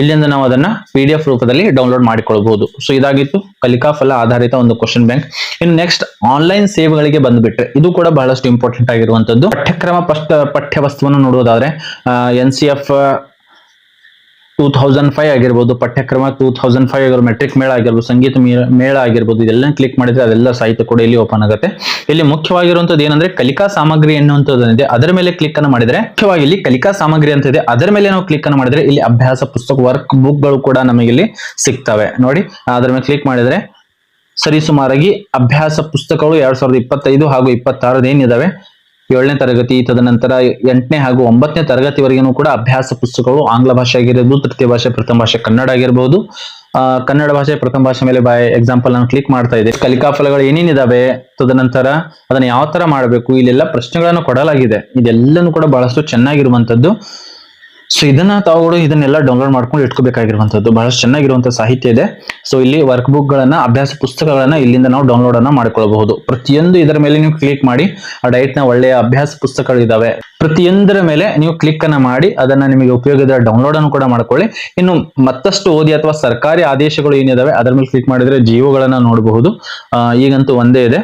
ಇಲ್ಲಿಂದ ನಾವು ಅದನ್ನ ಪಿ ಡಿ ಎಫ್ ರೂಪದಲ್ಲಿ ಡೌನ್ಲೋಡ್ ಮಾಡಿಕೊಳ್ಬಹುದು. ಸೊ ಇದಾಗಿತ್ತು. ಕಲಿಕಾ ಫಲ ಆಧಾರಿತ ಒಂದು ಕ್ವಶನ್ ಬ್ಯಾಂಕ್ ಇನ್ನು ನೆಕ್ಸ್ಟ್ ಆನ್ಲೈನ್ ಸೇವೆಗಳಿಗೆ ಬಂದ್ಬಿಟ್ರೆ, ಇದು ಕೂಡ ಬಹಳಷ್ಟು ಇಂಪಾರ್ಟೆಂಟ್ ಆಗಿರುವಂತದ್ದು. ಪಠ್ಯಕ್ರಮ ಪಠ್ಯ ವಸ್ತುವನ್ನು ನೋಡುವುದಾದ್ರೆ N C F two thousand five ಆಗಿರ್ಬೋದು, ಪಠ್ಯಕ್ರಮ ಟೂ ತೌಸಂಡ್ ಫೈವ್ ಆಗಿರೋ ಮೆಟ್ರಿಕ್ ಮೇಳ ಆಗಿರ್ಬೋದು, ಸಂಗೀತ ಮೇಳ ಆಗಿರ್ಬೋದು, ಇದೆಲ್ಲ ಕ್ಲಿಕ್ ಮಾಡಿದ್ರೆ ಅದೆಲ್ಲ ಸಾಹಿತ್ಯ ಕೂಡ ಇಲ್ಲಿ ಓಪನ್ ಆಗುತ್ತೆ. ಇಲ್ಲಿ ಮುಖ್ಯವಾಗಿರುವಂತದ್ದು ಏನಂದ್ರೆ ಕಲಿಕಾ ಸಾಮಗ್ರಿ ಎನ್ನುವಂಥದ್ದು ಅದರ ಮೇಲೆ ಕ್ಲಿಕ್ ಅನ್ನು ಮಾಡಿದ್ರೆ, ಮುಖ್ಯವಾಗಿ ಇಲ್ಲಿ ಕಲಿಕಾ ಸಾಮಗ್ರಿ ಅಂತ ಇದೆ. ಅದರ ಮೇಲೆ ನಾವು ಕ್ಲಿಕ್ ಅನ್ನು ಮಾಡಿದ್ರೆ ಇಲ್ಲಿ ಅಭ್ಯಾಸ, ಪುಸ್ತಕ ವರ್ಕ್ ಬುಕ್ಗಳು ಕೂಡ ನಮಗೆ ಇಲ್ಲಿ ಸಿಗ್ತವೆ. ನೋಡಿ, ಅದರ ಮೇಲೆ ಕ್ಲಿಕ್ ಮಾಡಿದ್ರೆ ಸರಿಸುಮಾರಾಗಿ ಅಭ್ಯಾಸ ಪುಸ್ತಕಗಳು ಎರಡ್ ಸಾವಿರದ ಇಪ್ಪತ್ತೈದು ಹಾಗೂ ಇಪ್ಪತ್ತಾರದ ಏನಿದಾವೆ? ಏಳನೇ ತರಗತಿ ತದನಂತರ ಎಂಟನೇ ಹಾಗೂ ಒಂಬತ್ತನೇ ತರಗತಿವರೆಗೂ ಕೂಡ ಅಭ್ಯಾಸ ಪುಸ್ತಕಗಳು ಆಂಗ್ಲ ಭಾಷೆ ಆಗಿರ್ಬೋದು ತೃತೀಯ ಭಾಷೆ ಪ್ರಥಮ ಭಾಷೆ ಕನ್ನಡ ಆಗಿರ್ಬೋದು. ಆ, ಕನ್ನಡ ಭಾಷೆ ಪ್ರಥಮ ಭಾಷೆ ಮೇಲೆ ಬೈ ಎಕ್ಸಾಂಪಲ್ ನಾನು ಕ್ಲಿಕ್ ಮಾಡ್ತಾ ಇದ್ದೆ. ಕಲಿಕಾ ಫಲಗಳು ಏನೇನಿದಾವೆ? ತದನಂತರ ಅದನ್ನ ಯಾವ ತರ ಮಾಡಬೇಕು? ಇಲ್ಲೆಲ್ಲ ಪ್ರಶ್ನೆಗಳನ್ನು ಕೊಡಲಾಗಿದೆ. ಇದೆಲ್ಲನೂ ಕೂಡ ಬಹಳಷ್ಟು ಚೆನ್ನಾಗಿರುವಂತದ್ದು. ಸೊ ಇದನ್ನ ತಾವುಗಳು ಇದನ್ನೆಲ್ಲ ಡೌನ್ಲೋಡ್ ಮಾಡ್ಕೊಂಡು ಇಟ್ಕೋಬೇಕಾಗಿರುವಂತದ್ದು ಬಹಳಷ್ಟು ಚೆನ್ನಾಗಿರುವಂತ ಸಾಹಿತ್ಯ ಇದೆ. ಸೊ ಇಲ್ಲಿ ವರ್ಕ್ ಬುಕ್ ಗಳನ್ನ ಅಭ್ಯಾಸ ಪುಸ್ತಕಗಳನ್ನ ಇಲ್ಲಿಂದ ನಾವು ಡೌನ್ಲೋಡ್ ಅನ್ನ ಮಾಡ್ಕೊಳ್ಬಹುದು. ಪ್ರತಿಯೊಂದು ಇದರ ಮೇಲೆ ನೀವು ಕ್ಲಿಕ್ ಮಾಡಿ, ಆ ಡೈಟ್ನ ಒಳ್ಳೆಯ ಅಭ್ಯಾಸ ಪುಸ್ತಕಗಳಿದಾವೆ. ಪ್ರತಿಯೊಂದರ ಮೇಲೆ ನೀವು ಕ್ಲಿಕ್ ಅನ್ನ ಮಾಡಿ, ಅದನ್ನ ನಿಮಗೆ ಉಪಯೋಗದ ಡೌನ್ಲೋಡ್ ಅನ್ನು ಕೂಡ ಮಾಡ್ಕೊಳ್ಳಿ. ಇನ್ನು ಮತ್ತಷ್ಟು ಓದಿ ಅಥವಾ ಸರ್ಕಾರಿ ಆದೇಶಗಳು ಏನಿದಾವೆ, ಅದರ ಮೇಲೆ ಕ್ಲಿಕ್ ಮಾಡಿದ್ರೆ ಜೀವಗಳನ್ನ ನೋಡಬಹುದು. ಈಗಂತೂ ಒಂದೇ ಇದೆ.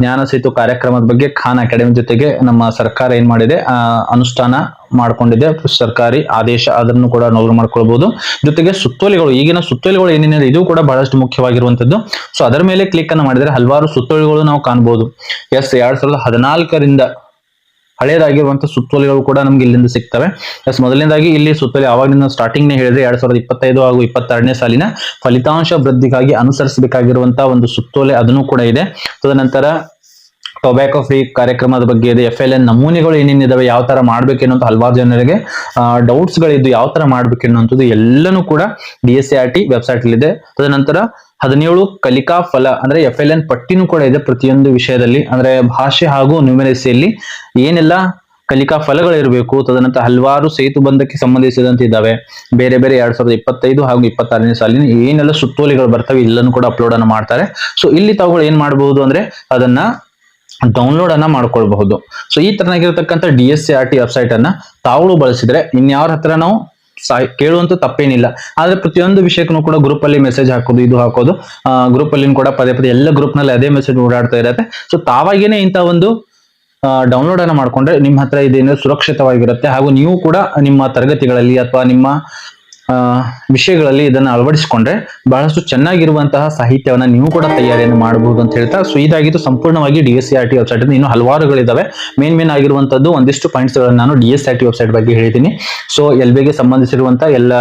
ಜ್ಞಾನ ಸೇತು ಕಾರ್ಯಕ್ರಮದ ಬಗ್ಗೆ ಖಾನ್ ಅಕಾಡೆಮಿ ಜೊತೆಗೆ ನಮ್ಮ ಸರ್ಕಾರ ಏನ್ ಮಾಡಿದೆ ಅನುಷ್ಠಾನ ಮಾಡ್ಕೊಂಡಿದೆ ಸರ್ಕಾರಿ ಆದೇಶ ಅದನ್ನು ಕೂಡ ನೋವು ಮಾಡ್ಕೊಳ್ಬಹುದು ಜೊತೆಗೆ ಸುತ್ತೋಲೆಗಳು, ಈಗಿನ ಸುತ್ತೋಲೆಗಳು ಏನೇನಿದೆ, ಇದು ಕೂಡ ಬಹಳಷ್ಟು ಮುಖ್ಯವಾಗಿರುವಂತದ್ದು ಸೊ ಅದರ ಮೇಲೆ ಕ್ಲಿಕ್ ಅನ್ನು ಮಾಡಿದ್ರೆ ಹಲವಾರು ಸುತ್ತೋಲೆಗಳು ನಾವು ಕಾಣಬಹುದು ಎಸ್ ಎರಡ್ ಸಾವಿರದ ಹದಿನಾಲ್ಕರಿಂದ ಹಳೆಯದಾಗಿರುವಂತಹ ಸುತ್ತೋಲೆಗಳು ಕೂಡ ನಮ್ಗೆ ಇಲ್ಲಿಂದ ಸಿಗ್ತವೆ. ಎಸ್ ಮೊದಲನೇದಾಗಿ ಇಲ್ಲಿ ಸುತ್ತೋಲೆ ಆವಾಗಿನ ಸ್ಟಾರ್ಟಿಂಗ್ ನೇ ಹೇಳಿದ್ರೆ ಎರಡ್ ಸಾವಿರದ ಇಪ್ಪತ್ತೈದು ಹಾಗೂ ಇಪ್ಪತ್ತೆರಡನೇ ಸಾಲಿನ ಫಲಿತಾಂಶ ವೃದ್ಧಿಗಾಗಿ ಅನುಸರಿಸಬೇಕಾಗಿರುವಂತಹ ಒಂದು ಸುತ್ತೋಲೆ ಅದನ್ನು ಕೂಡ ಇದೆ. ತದನಂತರ ಟೊಬ್ಯಾಕೊ ಫ್ರೀ ಕಾರ್ಯಕ್ರಮದ ಬಗ್ಗೆ ಇದೆ ಎಫ್ ಎಲ್ ಎನ್ ನಮೂನೆಗಳು ಏನೇನಿದಾವೆ, ಯಾವ ತರ ಮಾಡ್ಬೇಕು ಅನ್ನೋದು ಹಲವಾರು ಜನರಿಗೆ ಡೌಟ್ಸ್ ಗಳಿದ್ದು ಯಾವ ತರ ಮಾಡ್ಬೇಕು ಅನ್ನುವಂಥದ್ದು ಎಲ್ಲನೂ ಕೂಡ D S R T website ಇದೆ. ತದನಂತರ ಹದಿನೇಳು ಕಲಿಕಾ ಫಲ, ಅಂದ್ರೆ ಎಫ್ ಎಲ್ ಎನ್ ಪಟ್ಟಿನೂ ಕೂಡ ಇದೆ ಪ್ರತಿಯೊಂದು ವಿಷಯದಲ್ಲಿ. ಅಂದ್ರೆ ಭಾಷೆ ಹಾಗೂ ನ್ಯೂಮರಸಿಯಲ್ಲಿ ಏನೆಲ್ಲ ಕಲಿಕಾ ಫಲಗಳಿರಬೇಕು ತದನಂತರ ಹಲವಾರು ಸೇತು ಬಂಧಕ್ಕೆ ಸಂಬಂಧಿಸಿದಂತೆ ಇದ್ದಾವೆ ಬೇರೆ ಬೇರೆ ಎರಡ್ ಸಾವಿರದ ಇಪ್ಪತ್ತೈದು ಹಾಗೂ ಇಪ್ಪತ್ತಾರನೇ ಸಾಲಿನ ಏನೆಲ್ಲ ಸುತ್ತೋಲೆಗಳು ಬರ್ತವೆ ಇಲ್ಲನ್ನು ಕೂಡ ಅಪ್ಲೋಡ್ ಅನ್ನು ಮಾಡ್ತಾರೆ. ಸೊ ಇಲ್ಲಿ ತಾವುಗಳು ಏನ್ ಮಾಡಬಹುದು ಅಂದ್ರೆ ಅದನ್ನ ಡೌನ್ಲೋಡ್ ಅನ್ನ ಮಾಡ್ಕೊಳ್ಬಹುದು. ಸೊ ಈ ತರನಾಗಿರತಕ್ಕಂಥ D S C R T website ಅನ್ನ ತಾವು ಬಳಸಿದ್ರೆ ಇನ್ಯಾವ್ರ ಹತ್ರ ನಾವು ಕೇಳುವಂತ ತಪ್ಪೇನಿಲ್ಲ. ಆದ್ರೆ ಪ್ರತಿಯೊಂದು ವಿಷಯಕ್ಕೂ ಕೂಡ ಗ್ರೂಪ್ ಅಲ್ಲಿ ಮೆಸೇಜ್ ಹಾಕೋದು, ಇದು ಹಾಕೋದು ಗ್ರೂಪ್ ಅಲ್ಲಿ ಕೂಡ ಪದೇ ಪದೇ ಎಲ್ಲ ಗ್ರೂಪ್ನಲ್ಲಿ ಅದೇ ಮೆಸೇಜ್ ಓಡಾಡ್ತಾ ಇರತ್ತೆ. ಸೊ ತಾವಾಗೇನೆ ಇಂಥ ಒಂದು ಡೌನ್ಲೋಡ್ ಅನ್ನ ಮಾಡ್ಕೊಂಡ್ರೆ ನಿಮ್ಮ ಹತ್ರ ಇದೇನು ಸುರಕ್ಷಿತವಾಗಿರುತ್ತೆ. ಹಾಗೂ ನೀವು ಕೂಡ ನಿಮ್ಮ ತರಗತಿಗಳಲ್ಲಿ ಅಥವಾ ನಿಮ್ಮ ವಿಷಯಗಳಲ್ಲಿ ಇದನ್ನ ಅಳವಡಿಸಿಕೊಂಡ್ರೆ ಬಹಳಷ್ಟು ಚೆನ್ನಾಗಿರುವಂತಹ ಸಾಹಿತ್ಯವನ್ನ ನೀವು ಕೂಡ ತಯಾರಿಯನ್ನು ಮಾಡಬಹುದು ಅಂತ ಹೇಳ್ತಾ ಸೊ ಇದಾಗಿದ್ದು ಸಂಪೂರ್ಣವಾಗಿ D S R T website ಇನ್ನು ಹಲವಾರುಗಳಿದ್ದಾವೆ ಮೇನ್ ಮೇನ್ ಆಗಿರುವಂತದ್ದು ಒಂದಿಷ್ಟು ಪಾಯಿಂಟ್ಸ್ಗಳನ್ನು ನಾನು D S R T website ಬಗ್ಗೆ ಹೇಳಿದ್ದೀನಿ. ಸೊ ಎಲ್ ಬಿಗೆ ಸಂಬಂಧಿಸಿರುವಂತಹ ಎಲ್ಲ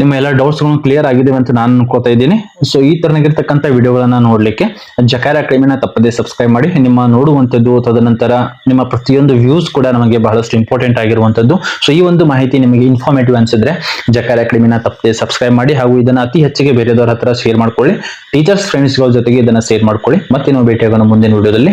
ನಿಮ್ಮ ಎಲ್ಲ ಡೌಟ್ಸ್ಗಳು ಕ್ಲಿಯರ್ ಆಗಿದೆ ಅಂತ ನಾನು ಅನ್ಕೋತಾ ಇದ್ದೀನಿ. ಸೊ ಈ ತರನಾಗಿರ್ತಕ್ಕಂಥ ವಿಡಿಯೋಗಳನ್ನ ನೋಡ್ಲಿಕ್ಕೆ ಜಕಾರ ಅಕಾಡೆಮಿನ ತಪ್ಪದೆ ಸಬ್ಸ್ಕ್ರೈಬ್ ಮಾಡಿ. ನಿಮ್ಮ ನೋಡುವಂಥದ್ದು, ತದನಂತರ ನಿಮ್ಮ ಪ್ರತಿಯೊಂದು ವ್ಯೂಸ್ ಕೂಡ ನಮಗೆ ಬಹಳಷ್ಟು ಇಂಪಾರ್ಟೆಂಟ್ ಆಗಿರುವಂಥದ್ದು. ಸೊ ಈ ಒಂದು ಮಾಹಿತಿ ನಿಮಗೆ ಇನ್ಫಾರ್ಮೇಟಿವ್ ಅನ್ಸಿದ್ರೆ ಜಕಾರ ಅಕಾಡೆಮಿನ ತಪ್ಪದೆ ಸಬ್ಸ್ಕ್ರೈಬ್ ಮಾಡಿ ಹಾಗೂ ಇದನ್ನ ಅತಿ ಹೆಚ್ಚಿಗೆ ಬೇರೆದವರ ಹತ್ರ ಶೇರ್ ಮಾಡ್ಕೊಳ್ಳಿ. ಟೀಚರ್ಸ್ ಫ್ರೆಂಡ್ಸ್ಗಳ ಜೊತೆಗೆ ಇದನ್ನ ಶೇರ್ ಮಾಡ್ಕೊಳ್ಳಿ. ಮತ್ತೆ ನಾವು ಭೇಟಿಯಾಗೋಣ ಮುಂದಿನ ವಿಡಿಯೋದಲ್ಲಿ.